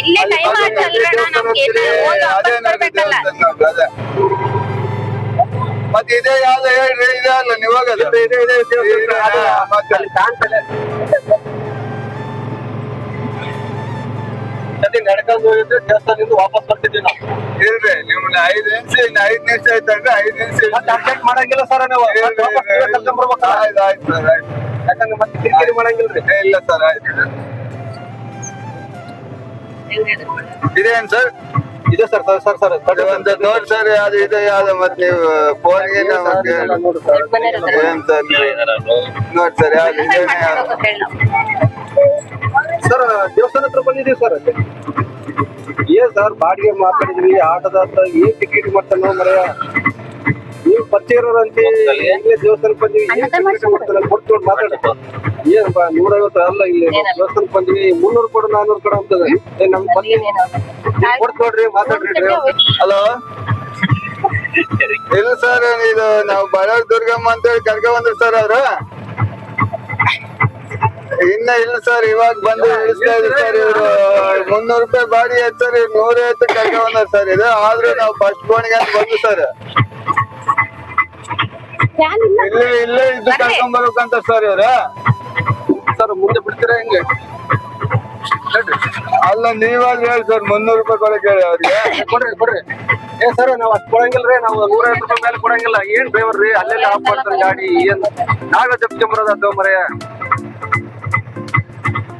ಇಲ್ಲೇ ಟೈಮ್ ಆಯ್ತಲ್ರಣ್ಣ ನಮ್ಗೆ ಅದೇ ನೋಡ್ರಿ ಅದೇ ಮತ್ತೆ ಇದೇ ಯಾವ್ದು ಹೇಳ್ರಿ ಇದೆ ಅಲ್ಲ ನೀವು ಹೋಗೋದು ಇದೆ, ಇದೆ, ಇದೆ, ದೇವಸ್ಥಾನ. ನಡ್ಕೊಂಡು ಹೋಗಿದ್ರೆ ದೇವಸ್ಥಾನದಿಂದ ವಾಪಸ್ ಬರ್ತಿದ್ವಿ ನಾವು. ಇಲ್ರಿ ನಿಮ್ನ ಐದ್ ನಿಮಿಷ ಇನ್ನ ಐದ್ ನಿಮಿಷ ಆಯ್ತಂದ್ರೆ ಐದ್ ನಿಮಿಷ ಮತ್ತೆ ಅಪ್ಡೇಟ್ ಮಾಡಂಗಿಲ್ಲ ಸರ್ ನಾವು. ಮತ್ತೆ ವಾಪಸ್ ನೀವೇ ಕರ್ಕೊಂಡ್ ಬರ್ಬೇಕಲ್ಲ? ಆಯ್ತು ಆಯ್ತು ಸರ್ ಆಯ್ತು. ಯಾಕಂದ್ರೆ ಮತ್ತೆ ಕಿರಿಕಿರಿ ಮಾಡಂಗಿಲ್ರಿ. ಏ, ಇಲ್ಲ ಸರ್ ಆಯ್ತು ಇದೇನ್ ಸರ್ ಇದೆ ಸರ್ ಸರ್ ಸರ್ ಸರ್ ಅದು ಒಂದು ನೋಡಿ ಸರ್ ಯಾವ್ದು ಇದೆ ಯಾವ್ದು ಮತ್ತೆ ನೀವು ಫೋನ್ಗೆ ನೋಡಿ ಸರ್ ಏನ್ ಸರ್ ನೀವು ನೋಡಿ ಸರ್ ಯಾವ್ದು ಇದೇನೆ? ಯಾವ್ದು ಸರ್ ದೇವಸ್ಥಾನ ಹತ್ರ ಬಂದಿದ್ದೀವಿ ಸರ್ ಏನ್ ಸರ್ ಬಾಡಿಗೆ ಮಾತಾಡಿದ್ವಿ ಆಟದ ಹತ್ರ ಏನ್ ಟಿಕೆಟ್ ಮಾಡ್ತಾನೋ ಮರೆಯ ನೀವು ಪರಿಚಯ ಇರೋರಂತೆ ಹೆಂಗ್ಲೇ ದೇವಸ್ಥಾನಕ್ಕೆ ಬಂದಿವಿ ಏನ್ ಟಿಕೆಟ್ ಮಾಡ್ತಾನೆ ನೋಡಿ ಮಾತಾಡ. ಏನ್ ಬಾ ನೂರೈವತ್ತು ಅಲ್ಲ ಇಲ್ಲಿ ದೇವಸ್ಥಾನಕ್ಕೆ ಬಂದಿವಿ ಮುನ್ನೂರು ಕೊಡು ನಾನೂರು ಕೊಡು ಅಂತದ ಏ ನಮ್ಗೆ ಬಂದಿ ಕೊಡ್ತು ನೋಡ್ರಿ ಮಾತಾಡ್ರಿ ಹಲೋ? ಇಲ್ಲ ಸರ್ ಇದು ನಾವು ಬಳ್ಳಾರಿ ದುರ್ಗಮ್ಮ ಅಂತ ಹೇಳಿ ಕರ್ಕ ಬಂದ್ರು ಸರ್ ಅವ್ರು. ಇನ್ನ ಇಲ್ಲ ಸರ್ ಇವಾಗ ಬಂದು ಇಳಿಸ್ತಾ ಇದ್ರು ಸರ್ ಇವ್ರು ಮುನ್ನೂರು ರೂಪಾಯಿ ಬಾಡಿ ಆಯ್ತು ಸರ್ ಇವ್ರು ನೂರ ಐವತ್ತು ಕರ್ಕ ಬಂದಾರ ಸರ್ ಇದು ಆದ್ರೂ ನಾವು ಫಸ್ಟ್ ಬೋಣಿಗೆ ಅಂತ ಬಂದು ಸರ್ ಇಲ್ಲೇ ಇಲ್ಲೇ ಇದು ಕರ್ಕೊಂಡ್ ಬರ್ಬೇಕಂತ ಸರ್ ಇವ್ರು. ಸರ್ ಮುಂದೆ ಬಿಡ್ತೀರಾ ಹೆಂಗೆ? ಅಲ್ಲ ನೀವಾಗ ಹೇಳಿ ಸರ್ ಮುನ್ನೂರು ರೂಪಾಯಿ ಕೊಡಕ್ಕೆ ಹೇಳಿ ಅವ್ರಿಗೆ. ಏ, ಕೊಡ್ರಿ ಕೊಡ್ರಿ. ಏ ಸರ್ ನಾವ್ ಅಷ್ಟ್ ಕೊಡಂಗಿಲ್ರಿ ನಾವು ನೂರೈವತ್ತು ರೂಪಾಯಿ ಮೇಲೆ ಕೊಡಂಗಿಲ್ಲ. ಏನ್ ಡ್ರೈವರ್ ರೀ? ಅಲ್ಲೆಲ್ಲ ಆಫ್ ಮಾಡ್ತಾರೆ ಗಾಡಿ ಏನ್? ನಾವೇ ತಪ್ಕೊಂಬರೋದ ಅದು ಮರೆಯ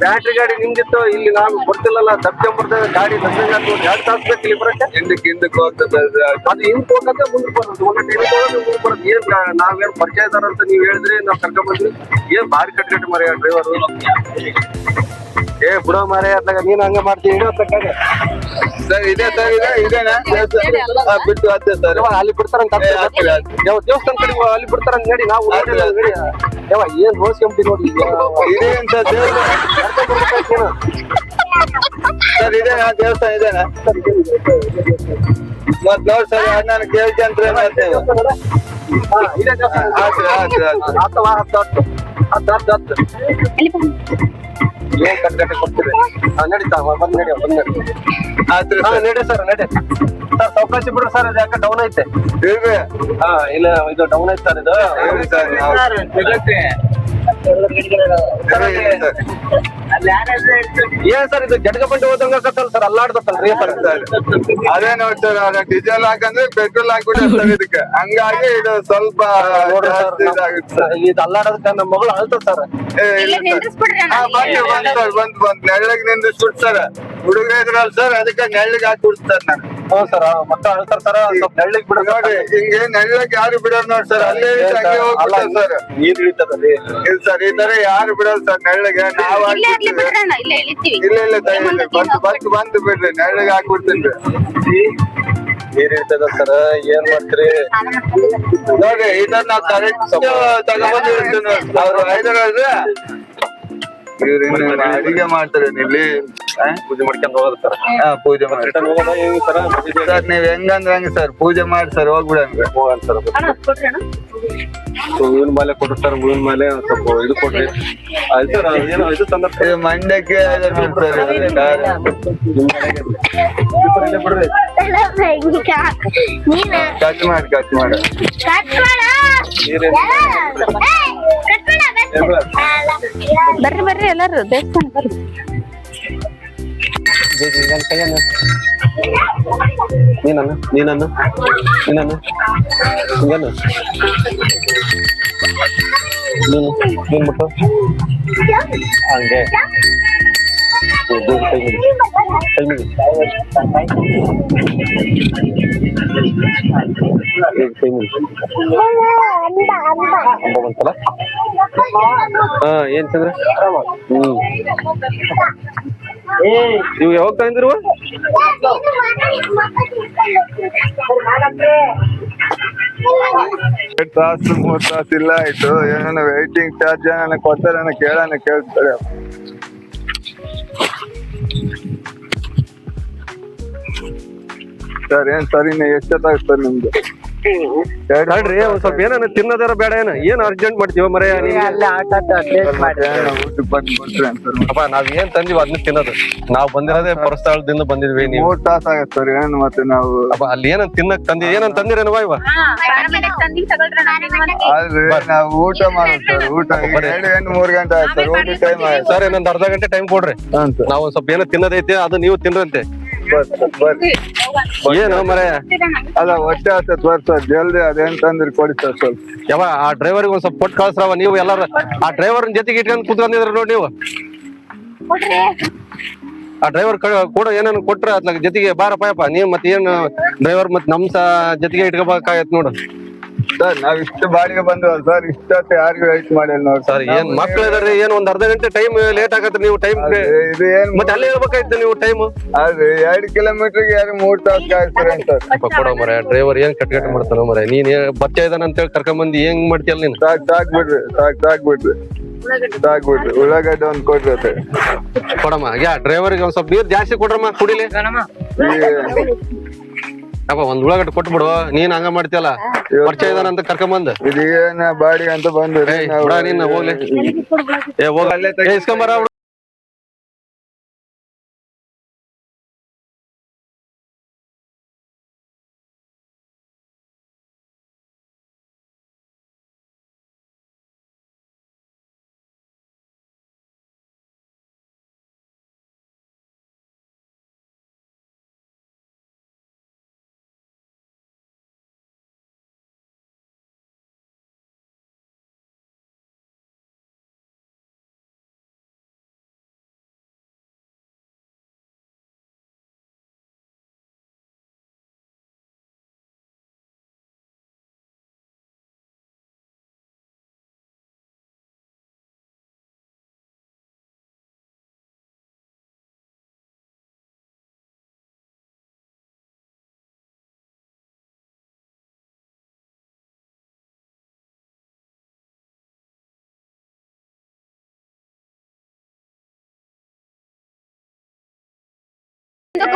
ಬ್ಯಾಟ್ರಿ ಗಾಡಿ ನಿಮ್ದಿತ್ತು ಇಲ್ಲಿ ನಾವು ಬರ್ತಿಲ್ಲಲ್ಲ ಬರ್ತದೆ ಗಾಡಿ ದರ್ಶನ ಎರಡ್ ತಾಸು ಬೇಕು ಇಲ್ಲಿ ಬರಕ್ಕೆ. ಹಿಂದಕ್ಕೆ ಹಿಂದಕ್ಕೆ ಹೋಗ್ತದೆ ಅದು. ಅದು ಹೋಗಕ್ಕೆ ಮುಂದೆ ಬರ್ತದೆ ಒಂದ್ ಟೈಮ್ ಹೋಗೋದು ಮುಂದಕ್ಕೆ ಬರೋದು. ಏನ್ ನಾವೇನು ಪರಿಚಯದಾರ ಅಂತ ನೀವು ಹೇಳಿದ್ರಿ ನಾವು ಕರ್ಕೊಂಡ್ಬಂದ್ವಿ ಏನು ಬಾರಿ ಕಟ್ಕಟ್ಟಿ ಮರೆಯ ಡ್ರೈವರ್ ಏ ಬಿಡೋ ಮಾರೇ ಅದ್ನಾಗ ನೀನು ಹಂಗ ಮಾಡ್ತೀನಿ ಸರ್ ಇದೆ ಸರ್ ಇದೆ ಇದೇನಾ? ಬಿಟ್ಟು ಅದೇ ಸರ್. ಅಲ್ಲಿ ಬಿಡ್ತಾರಂತ. ಯಾವ ದೇವಸ್ಥಾನ ಕಡೆ ಅಲ್ಲಿ ಬಿಡ್ತಾರಂತ ನೋಡಿ ನಾವು ನಡಿ. ಯಾವ ಏನ್ ಹೋಸ್ಕೊಂಬಿಟ್ಟು ನೋಡಿ ಇದೇನ್ ಸರ್ ದೇವಸ್ಥಾನ ಸರ್ ಇದೇನಾ ದೇವಸ್ಥಾನ ಇದೇನಾ ಮತ್ ನೋಡ್ ಸರ್ ನಾನು ಕೇಳ್ಕೊಂಡ್ರೆ ಮತ್ತೆ ನೀವು. ಆಯ್ತು ಆಯ್ತು ಆಯ್ತು. ಏನ್ ಕಟ್ಕಟ್ಟೆ ಕೊಡ್ತೀರಿ? ನಡೀತಾ ಬಂದ್ ನಡಿ ಬಂದ್ ನಡಿ. ಆಯ್ತು ನಡಿ ಸರ್ ನಡಿ. ಸರ್ ಸಾವಕಾಶ ಬಿಡ್ರಿ ಸರ್ ಇದು ಯಾಕೆ ಡೌನ್ ಐತೆ. ಹಾ ಇಲ್ಲ ಇದು ಡೌನ್ ಐತೆ ಸರ್ ಇದು. ಸರ್? ಏನ್ ಸರ್ ಇದು ಜಡ್ಗ ಬಂಡಿ ಹೋದಂಗ ಸರ್ ಸರ್ ಅಲ್ಲಾಡ್ದತ್ತಲ್ರಿ ಸರ್? ಅದೇ ನೋಡಿ ಸರ್ ಡೀಸೆಲ್ ಹಾಕಂದ್ರೆ ಪೆಟ್ರೋಲ್ ಹಾಕ್ಬಿಟ್ಟು ಸರ್ ಇದಕ್ಕೆ. ಹಂಗಾಗಿ ಇದು ಸ್ವಲ್ಪ ಇದು ಅಲ್ಲಾಡೋದಕ್ಕ ನಮ್ಮ ಮಗಳು ಅಳ್ತ ಸರ್. ಏ, ಇಲ್ಲ ಬಂದ್ ಬಂದು ಬಂದು ನೆರಳಿಗೆ ನಿಂದಿಸ್ಬಿಟ್ಟು ಸರ್. ಹುಡುಗ ಇದ್ರಲ್ಲ ಸರ್ ಅದಕ್ಕೆ ನೆಳ್ಳಿಗೆ ಹಾಕಿ ಬಿಡ್ತಾರೆ ನಾನು. ಹ್ಞೂ ಸರ್ ಮತ್ತ ಅಳ್ತಾರ ಸರ್ ಸ್ವಲ್ಪ ನೆಳ್ಳಿಗೆ ಹಿಂಗೆ ನೆಳ್ಳಕ್ಕೆ ಯಾರು ಬಿಡೋದು ನೋಡಿ ಸರ್ ಅಲ್ಲೇ ಇಟ್ಟು ಹಂಗೆ ಹೋಗ್ಬಿಡ್ತಾರೆ ಸರ್. ನೀರ್ ಇಳಿತದಲ್ಲಿ. ಇಲ್ಲ ಸರ್ ಈ ತರ ಯಾರು ಬಿಡೋಲ್ಲ ಸರ್ ನೆಳ್ಳಗೆ ನಾವ್ ಇಲ್ಲೇ ಇರ್ಲಿ ಹಾಕ್ಬಿಡ್ತೀವಿ. ಬಿಡ್ರಣ್ಣ ಇಲ್ಲೇ ಇಳಿತೀವಿ. ಇಲ್ಲ ಇಲ್ಲ ದಯವಿಟ್ಟು ಬಂದು ಬಂದು ಬಂದು ಬಿಡ್ರಿ ನೆಳ್ಳಗೆ ಹಾಕ್ಬಿಡ್ತೀನಿ ನೀರ್ ಇಳಿತದ ಸರ್ ಏನ್ ಮಾಡ್ತೀರಿ? ನೋಡ್ರಿ ಇದನ್ನ ಕರೆಕ್ಟ್ ಕರೆಕ್ಟ್ ತಗೊಂಡ್ಬಂದಿರ್ತೀನಿ ಅವ್ರು ಹೈದರಾಬಾದ್ ಅಡಿಗೆ ಮಾಡ್ತಾರೆ ಇಲ್ಲಿ ಆ? ಪೂಜೆ ಮಾಡ್ಕೊಂಡು ಹೋಗ್ತಾರ ಹಾ ಪೂಜೆ ಮಾಡಿ. ಹೆಂಗ್ ಸರ್ ನೀವ್ ಹೆಂಗಂದ್ರೆ ಹಂಗ ಸರ್ ಪೂಜೆ ಮಾಡಿ ಸರ್ ಹೋಗ್ಬಿಡಂಗ ಹೋಗನ್ ಸರ್ ಹೂವಿನ ಮಾಲೆ ಕೊಡ್ತಾರ ಸರ್ ಹೂವಿನ ಮಾಲೆ ಸ್ವಲ್ಪ ಇದು ಕೊಡ್ರಿ. ಆಯ್ತು ಸರ್ ಏನೋ ಇದು ತಂದ ಮಂಡ್ಯಕ್ಕೆ ಕಟ್ ಮಾಡಿ ಕಟ್ ಮಾಡ. ಬರ್ರಿ ಬರ್ರಿ ಎಲ್ಲಾರು ದೇವಸ್ಥಾನ ಬರ್ರಿ. ನೀನನ್ನ ನೀನನ್ನ ನೀನನ್ನ ಹಿಂಗನ್ನ. ನೀನು ನೀನ್ ಬಿಟ್ಟು ಹಂಗೆ. ಇದು ಕೈ ಮುಗಿ. ಕೈ ಮುಗಿ. ಈಗ ಕೈ ಮುಗಿ. ಅಂಬ ಬಂತಲ್ಲ? ಹಾ, ಏನ್ ಚಂದ್ರ? ಹ್ಮ್. ನೀವು ಯಾವಾಗ ತಂದಿರುವ ತಾಸು, ಮೂರ್ ತಾಸು ಇಲ್ಲ ಆಯ್ತು. ಏನೋ ವೈಟಿಂಗ್ ಚಾರ್ಜ್ ಏನೋ ಕೊಡ್ತಾರೆ ಕೇಳೋಣ ಕೇಳ್ತಾರೆ ಸರ್, ಏನ್ ಸರಿ ಎಷ್ಟೊತ್ತಾಗ ಸರ್ ನಿಮ್ದು? ನೋಡ್ರಿ ಒಂದ್ ಸ್ವಲ್ಪ ಏನ ತಿನ್ನೋದಾರ ಬೇಡ ಏನ? ಏನ್ ಅರ್ಜೆಂಟ್ ಮಾಡ್ತೀವ ಮರ ಅಪ್ಪ ನಾವ್ ಏನ್ ತಂದಿವ ಅದನ್ನ ತಿನ್ನೋದು. ನಾವ್ ಬಂದಿರೋದೇ ಪರಸ್ಥಳದಿಂದ ಬಂದಿದ್ವಿ ನೀವು. ಮೂರ್ ತಾಸು ಆಗತ್ತೆ ಸರ್ ಏನು ಮತ್ತೆ ನಾವು ಅಪ್ಪ ಅಲ್ಲಿ ಏನನ್ ತಿನ್ನಕ್ ತಂದಿ ಏನನ್ ತಂದಿರೇನವ ಇವ? ಆದ್ರೆ ನಾವು ಊಟ ಮಾಡೋದು ಸರ್ ಊಟ ಈಗ ಎರಡು ಗಂಟೆ ಮೂರ್ ಗಂಟೆ ಆಯ್ತು ಸರ್ ಊಟ ಟೈಮ್ ಆಯ್ತು. ಸರ್ ಇನ್ನೊಂದ್ ಅರ್ಧ ಗಂಟೆ ಟೈಮ್ ಕೊಡ್ರಿ. ನಾವು ಒಂದ್ ಸ್ವಲ್ಪ ಏನೋ ತಿನ್ನೋದೈತಿ ಅದು ನೀವು ತಿನ್ರಂತೆ ಏನು ಮರ? ಅಲ್ಲ ಹೊಟ್ಟೆ ಹತ್ತತ್ ಬರ್ತ ಜಲ್ದಿ ಅದೇನ್ ತಂದ್ರಿ ಕೊಡಿ ಸರ್ ಸ್ವಲ್ಪ. ಯಾವ ಆ ಡ್ರೈವರ್ಗೆ ಒಂದ್ ಸ್ವಲ್ಪ ಕೊಟ್ಟು ಕಳ್ಸ್ರವ ನೀವು ಎಲ್ಲಾರ. ಆ ಡ್ರೈವರ್ ಜೊತೆಗೆ ಇಟ್ಕೊಂಡು ಕುತ್ಕೊಂಡಿದ್ರ ನೋಡಿ ನೀವು. ಆ ಡ್ರೈವರ್ ಕೂಡ ಏನೇನು ಕೊಟ್ರ ಅದ್ಲಾಗ ಜೊತೆಗೆ ಬಾರಪ್ಪ ನೀವ್ ಮತ್ತೆ ಏನ್ ಡ್ರೈವರ್ ಮತ್ತೆ ನಮ್ ಸಹ ಜೊತೆಗೆ ಇಟ್ಕೋಬೇಕಾಗತ್ ನೋಡು. ಸರ್ ನಾವ್ ಇಷ್ಟ ಬಾಡಿಗೆ ಬಂದು ಸರ್ ಇಷ್ಟೊತ್ತು ಯಾರಿಗೂ ವೆಯ್ಟ್ ಮಾಡಿಲ್ಲ ನೋಡಿ ಸರ್ ಏನ್ ಮಕ್ಳು ಇದಾರೆ ಏನ್ ಒಂದ್ ಅರ್ಧ ಗಂಟೆ ಟೈಮ್ ಲೇಟ್ ಆಗತ್ತೆ ನೀವು ಟೈಮ್ ಇದು ಏನ್ ಮತ್ತೆ ಅಲ್ಲೇ ಹೇಳ್ಬೇಕಾಯ್ತು ನೀವು ಟೈಮ್ ಅದೇ ಎರಡು ಕಿಲೋಮೀಟರ್ಗೆ ಯಾರು ಮೂರ್ ತಾಸು ಕಾಯ್ತಾರೆ ಸರ್ ಕೊಡೋ ಮರ ಡ್ರೈವರ್ ಏನ್ ಕಟ್ಕಟ್ ಮಾಡ್ತಾನ ಮರ. ನೀನ್ ಏನ್ ಬಚ್ಚ ಇದಾನ ಅಂತೇಳಿ ಕರ್ಕೊಂಡ್ ಬಂದಿ ಹೆಂಗ್ ಮಾಡ್ತೀಯಲ್ಲ ನೀನ್? ಸಾಕ್ ಸಾಕ್ ಬಿಡ್ರಿ ಸಾಕ್ ಸಾಕ್ ಬಿಡ್ರಿ. ಸಾಕ್ ಬಿಡ್ರಿ. ಉಳ್ಳಾಗಡ್ಡೆ ಒಂದ್ ಕೊಡ್ರಿ ಅತ್ತೆ ಕೊಡಮ್ಮ ಯಾ ಡ್ರೈವರ್ಗೆ ಒಂದ್ ಸ್ವಲ್ಪ ನೀರ್ ಜಾಸ್ತಿ ಕೊಡ್ರಮ್ಮ ಕುಡಿಲಿ. ಅಪ್ಪ ಒಂದ್ ಉಳ್ಳಾಗಡ್ಡೆ ಕೊಟ್ಬಿಡು ನೀನ್ ಹಂಗ ಮಾಡ್ತಿಯಲ್ಲ? ಪರಿಚಯ ಇದಾನ ಅಂತ ಕರ್ಕೊಂಡ್ ಬಂದ್ ಇದು ಏನ ಬಾಡಿಗೆ ಅಂತ ಬಂದ್ರಿ ಬಿಡ ನೀನ್ ಹೋಗ್ಲಿ. ಏ ಹೋಗ. ಇಸ್ಕೊಂಬರ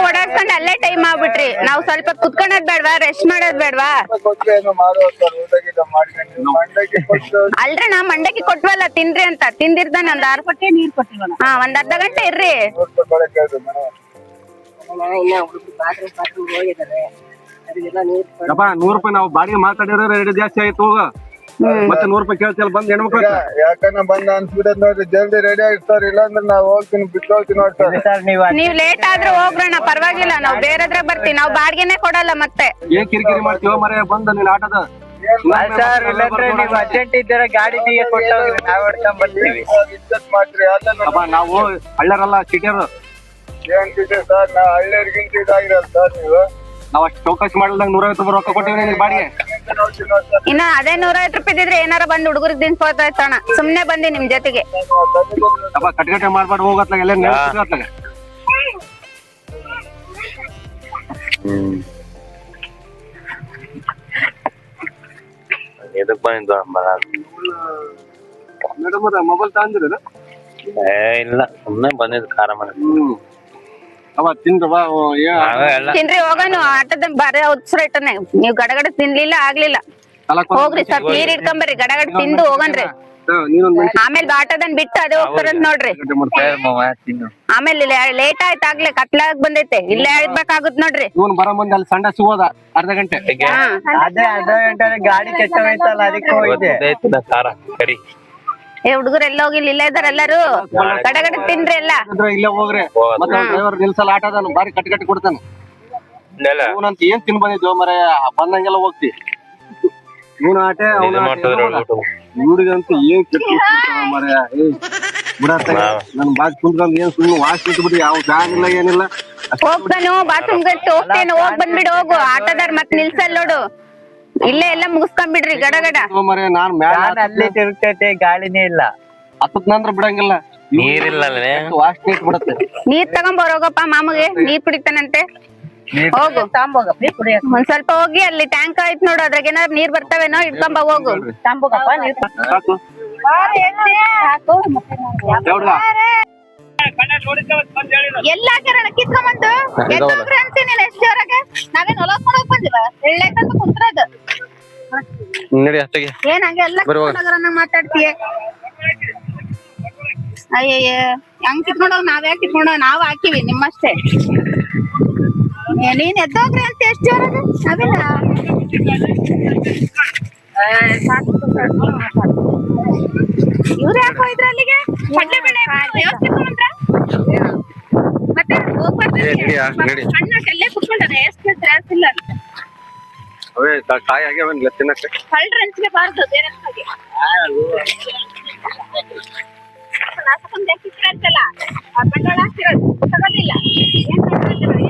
ಓಡಾಡ್ಕೊಂಡ್ ಅಲ್ಲೇ ಟೈಮ್ ಆಗ್ಬಿಟ್ರಿ. ನಾವ್ ಸ್ವಲ್ಪ ಕುತ್ಕೊಳದ್ ಬೇಡವಾ ರೆಸ್ಟ್ ಮಾಡೋದ್ ಬೇಡವಾ? ಅಲ್ರಿ ನಾ ಮಂಡಕ್ಕಿ ಕೊಟ್ವಲ್ಲ ತಿನ್ರಿ ಅಂತ. ತಿಂದಿರ್ದ ಒಂದ್ ಆರ್ ಕೊಟ್ಟೆ ನೀರ್ ಕೊಟ್ಟಿವಲ್ಲ ಹಾ ಒಂದ್ ಅರ್ಧ ಗಂಟೆ ಇರ್ರಿ. ನೂರ್ ರೂಪಾಯಿ ನಾವು ಬಾಡಿಗೆ ಮಾತಾಡಿರೋ ರೇಟ್ ಜಾಸ್ತಿ ಆಯ್ತು ಹೋಗ. ಮತ್ತೆ ನೂರ್ ರೂಪಾಯಿ ಕೇಳ್ತಿಯಲ್ಲ ಬಂದ್ ಹೆಣ್ಮಕ್ಳು ಯಾಕಂದ್ರೆ ಬಂದ ಅನ್ಸ್ಬಿಟ್ಟದ್ ನೋಡ್ರಿ ಜಲ್ದಿ ರೆಡಿ ಆಗಿರ್ತಾರ ಇಲ್ಲಾಂದ್ರೆ ನಾವ್ ಹೋಗ್ತೀನಿ ಬಿಟ್ಟು ಹೋಗ್ತೀನಿ ನೋಡಿ ಸರ್. ಸರ್ ನೀವು ನೀವ್ ಲೇಟ್ ಆದ್ರೂ ಹೋಗ್ರಣ ಪರವಾಗಿಲ್ಲ ನಾವ್ ಬೇರೆದ್ರೆ ಬರ್ತೀವಿ ನಾವ್ ಬಾಡ್ಗೆನೆ ಕೊಡಲ್ಲ ಮತ್ತೆ. ಏನ್ ಕಿರಿಕಿರಿ ಮಾಡ್ತೀವ ಮರ ಬಂದ ನೀನ್ ಆಟದ. ಸರ್ ಇಲ್ಲಾಂದ್ರೆ ನೀವು ಅರ್ಜೆಂಟ್ ಇದ್ದೀರ ಗಾಡಿ ಕೊಟ್ಟು ನಾವ್ ಹೊಡ್ಕೊಂಡ್ ಬರ್ತೀವಿ. ಇಜ್ಜತ್ ಮಾಡ್ರಿ ಅಲ್ಲ ಅಪ್ಪ ನಾವು ಹಳ್ಳರಲ್ಲ ಚಿಟಿಯರು ಏನ್ತಿದೆ ಸರ್ ನಾ ಹಳ್ಳಿಯರ್ಗಿಂತ ಇದಾಗಿರಲ್ಲ ಸರ್ ನೀವು. ನಾವ್ ಅಷ್ಟು ಚೌಕಾಸಿ ನೂರೈವತ್ತು ರೂಪಾಯಿ ರೊಕ್ಕ ಕೊಟ್ಟಿವಿ ನಿನಗೆ ಬಾಡಿಗೆ. ಇನ್ನ ಅದೇ ನೂರೈವತ್ತು ರೂಪಾಯಿ ಇದ್ರೆ ಏನಾರ ಬಂದ್ ಹುಡುಗರಿಗೆ ದಿನ್ಸ್ಕೊತಾಯ್ತಣ್ಣ ಸುಮ್ನೆ ಬಂದಿ ನಿಮ್ ಜೊತೆಗೆ. ಅಪ್ಪ ಕಟ್ಕಟ್ಟೆ ಮಾಡ್ಬಾರ್ದು ಹೋಗತ್ಲಾಗ ಎಲ್ಲ ನೆನಪಿಗತ್ಲಾಗ ಎದಕ್ ಬಂದಿದ್ದು ಮೇಡಮ್ ಮೊಬೈಲ್ ತಗೊಂಡಿರ ಇಲ್ಲ ಸುಮ್ನೆ ಬಂದಿದ್ದು ಖಾರ ಮನೆ ಅವ ತಿಂದ್ರವ? ನಾವೇ ಎಲ್ಲ. ತಿನ್ರಿ ಹೋಗೋಣ. ಆಟದ ಬಾರಿ ಉತ್ಸರ ನೀವು ನೀವ್ ಗಡಗಡ ತಿನ್ಲಿಲ್ಲ ಆಗ್ಲಿಲ್ಲ. ಹೋಗ್ರಿ ಸ್ವಲ್ಪ ನೀರ್ ಇಟ್ಕೊಂಬರ್ರಿ. ಗಡಗಡ ತಿಂದು ಹೋಗನ್ರಿ ನೀನೊಂದ್ ಆಮೇಲೆ ಆಟದನ್ ಬಿಟ್ಟು ಅದೇ ಹೋಗ್ತಾರಂತ ನೋಡ್ರಿ. ಆಮೇಲೆ ಲೇಟ್ ಆಯ್ತು ಆಗ್ಲೇ ಕತ್ಲಾಗ್ ಬಂದೈತೆ. ಇಲ್ಲೇ ಇರ್ಬೇಕಾಗುತ್ ನೋಡ್ರಿ. ಇವನ್ ಬರ ಮುಂದೆ ಅಲ್ಲಿ ಸಂಡ ಸಿಗೋದ ಅರ್ಧ ಗಂಟೆ. ಹಾ. ಅದೇ ಅರ್ಧ ಗಂಟೆ ಗಾಡಿ ಕೆಟ್ಟೋಯ್ತಲ್ಲ ಅದಕ್ಕೆ ಹೋಯ್ದೆ ಇವತ್ತೈತಿದ ಖಾರ ಕಡಿ. ಏ ಹುಡುಗರು ಎಲ್ಲ ಹೋಗಿಲ್ಲ ಇಲ್ಲೇ ಇದಾರ ಎಲ್ಲಾರು? ಕಡಗಡ ತಿನ್ರಿ ಎಲ್ಲ. ಇಲ್ಲೇ ಹೋಗ್ರಿ. ಮತ್ತೆ ಡ್ರೈವರ್ ನಿಲ್ಸಲ್ಲ ಅದಾನ ಬಾರಿ ಕಟ್ಟಿ ಕಟ್ಟಿ ಕೊಡ್ತಾನೆ. ಅಂತ ಏನ್ ತಿನ್ ಬಂದಿದ್ವ ಮರ ಬಂದಂಗೆಲ್ಲ ಹೋಗ್ತಿ. ಇವನ ಆಟೆ ಇವ್ರಿಗಂತೂ ಏನ್ ಕೆಟ್ಟ ಮರ ಬಿಡತ್ತ ನನ್ ಬಾಜ್ ಕುಂತ್ಕೊಂಡ್ ಏನ್ ಸುಮ್ಮನೆ ವಾಶ್ ಬಿಟ್ಟು ಯಾವ ಬ್ಯಾಗ್ ಇಲ್ಲ ಏನಿಲ್ಲ. ಹೋಗ್ತಾನು ಬಾತ್ರೂಮ್ ಗಟ್ಟು ಹೋಗ್ತೇನೆ ಹೋಗ್ ಬಂದ್ಬಿಡು ಹೋಗು. ಆಟೋದಾರ್ ಮತ್ ನಿಲ್ಸಲ್ ನೋಡು. ಇಲ್ಲೇ ಎಲ್ಲ ಮುಗಿಸ್ಕೊಂಡ್ಬಿಡ್ರಿ ಗಡಗಡ ಮರ ನಾನ್ ಮ್ಯಾಲ ನಾನ್ ಅಲ್ಲೇ ತಿರುಗ್ತೈತೆ ಗಾಳಿನೇ ಇಲ್ಲ. ಹತ್ತತ್ ನಂದ್ರ ಬಿಡಂಗಿಲ್ಲ. ನೀರಿಲ್ಲ ವಾಶ್ ನೀಟ್ ಬಿಡುತ್ತೆ. ನೀರ್ ಬರೋಗಪ್ಪ ಮಾಮಗೆ ನೀರ್ ಕುಡಿತಾನಂತೆ. ಹೋಗು. ಒಂದ್ ಸ್ವಲ್ಪ ಹೋಗಿ ಅಲ್ಲಿ ಟ್ಯಾಂಕ್ ಆಯ್ತು ನೋಡು ಅದ್ರಾಗ ಏನಾದ್ರು ನೀರ್ ಬರ್ತಾವೇನೋ ಇಟ್ಕೊಂಬ ಹೋಗು. ಸಾಕು. ಯಾವ್ದ್ಲ? ಎಲ್ಲ ಕರಣ ಕಿತ್ಕೊಂಡ್ಬಂದು ಎದ್ದೋಗ್ರಿ ಅಂತೀನಿ ಎಷ್ಟು ಎಷ್ಟ್ ಜೋರಾಗ. ನಾವೇನ್ ಹೊಲ ಕೊಡೋಕ್ ಬಂದಿವ? ಎಳ್ಳೈತಂತ ಕುಂತ್ರದ. ನಡಿ ಅಷ್ಟಗೆ ಏನ್ ಹಂಗೆ ಎಲ್ಲ ಮಾತಾಡ್ತೀಯ? ಅಯ್ಯಯ್ಯ. ಹಂಗ್ ಕಿತ್ಕೊಂಡೋಗ್ ನಾವ್ ಯಾಕೆ ಕಿತ್ಕೊಂಡೋಗ್ ನಾವ್ ಹಾಕಿವಿ ನಿಮ್ಮಷ್ಟೇ. ಏ, ನೀನ್ ಎದ್ದೋಗ್ರಿ ಅಂತ ಎಷ್ಟ್ ಜೋರಾಗ? ನಾವಿಲ್ಲ. ಇವ್ರು ಯಾಕೆ ಹೋಯ್ದ್ರ ಅಲ್ಲಿಗೆ ಕಡ್ಲೆ ಬೇಳೆ ಮತ್ತೆ ಹೋಗ್ಬಾರ್ದು. ಅಣ್ಣ ಕಲ್ಲೇ ಕುತ್ಕೊಂಡಾರೆ ಎಷ್ಟು ತ್ರಾಸ ಇಲ್ಲ ಅಂತ. ಅವೇ ಕಾಯಿ ಆಗಿ ಅವನ್ ತಿನ್ನಕ್ಕೆ ಕಳ್ರ ಹಂಚ್ಲೇಬಾರ್ದು ಬೇರೆ ಹಾಗೆ ನಾಲ್ಕೊಂದ್ ಯಾಕೆ ಅಂತಲ್ಲ ಆ ಬಂಡವಾಳ ಹಾಕ್ತಿರೋದು ತಗೊಳ್ಳಿಲ್ಲ. ಏನ್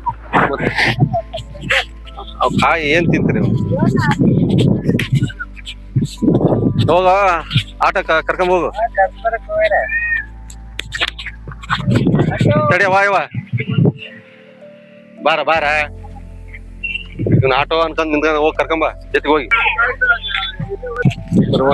ಕಾಯಿ ಏನ್ ತಿಂತೀರಿ ಹೋಗ ಆಟ ಕರ್ಕೊಂಡ್ ಹೋಗು. ತಡಿ ಬಾರ ಬಾರ. ಇದನ್ನ ಆಟೋ ಅನ್ಕೊಂಡ್ ನಿಂತ್ಕೊಂಡ್ ಹೋಗಿ ಕರ್ಕೊಂಬ ಜೊತೆಗೆ ಹೋಗಿ. ಬರುವ.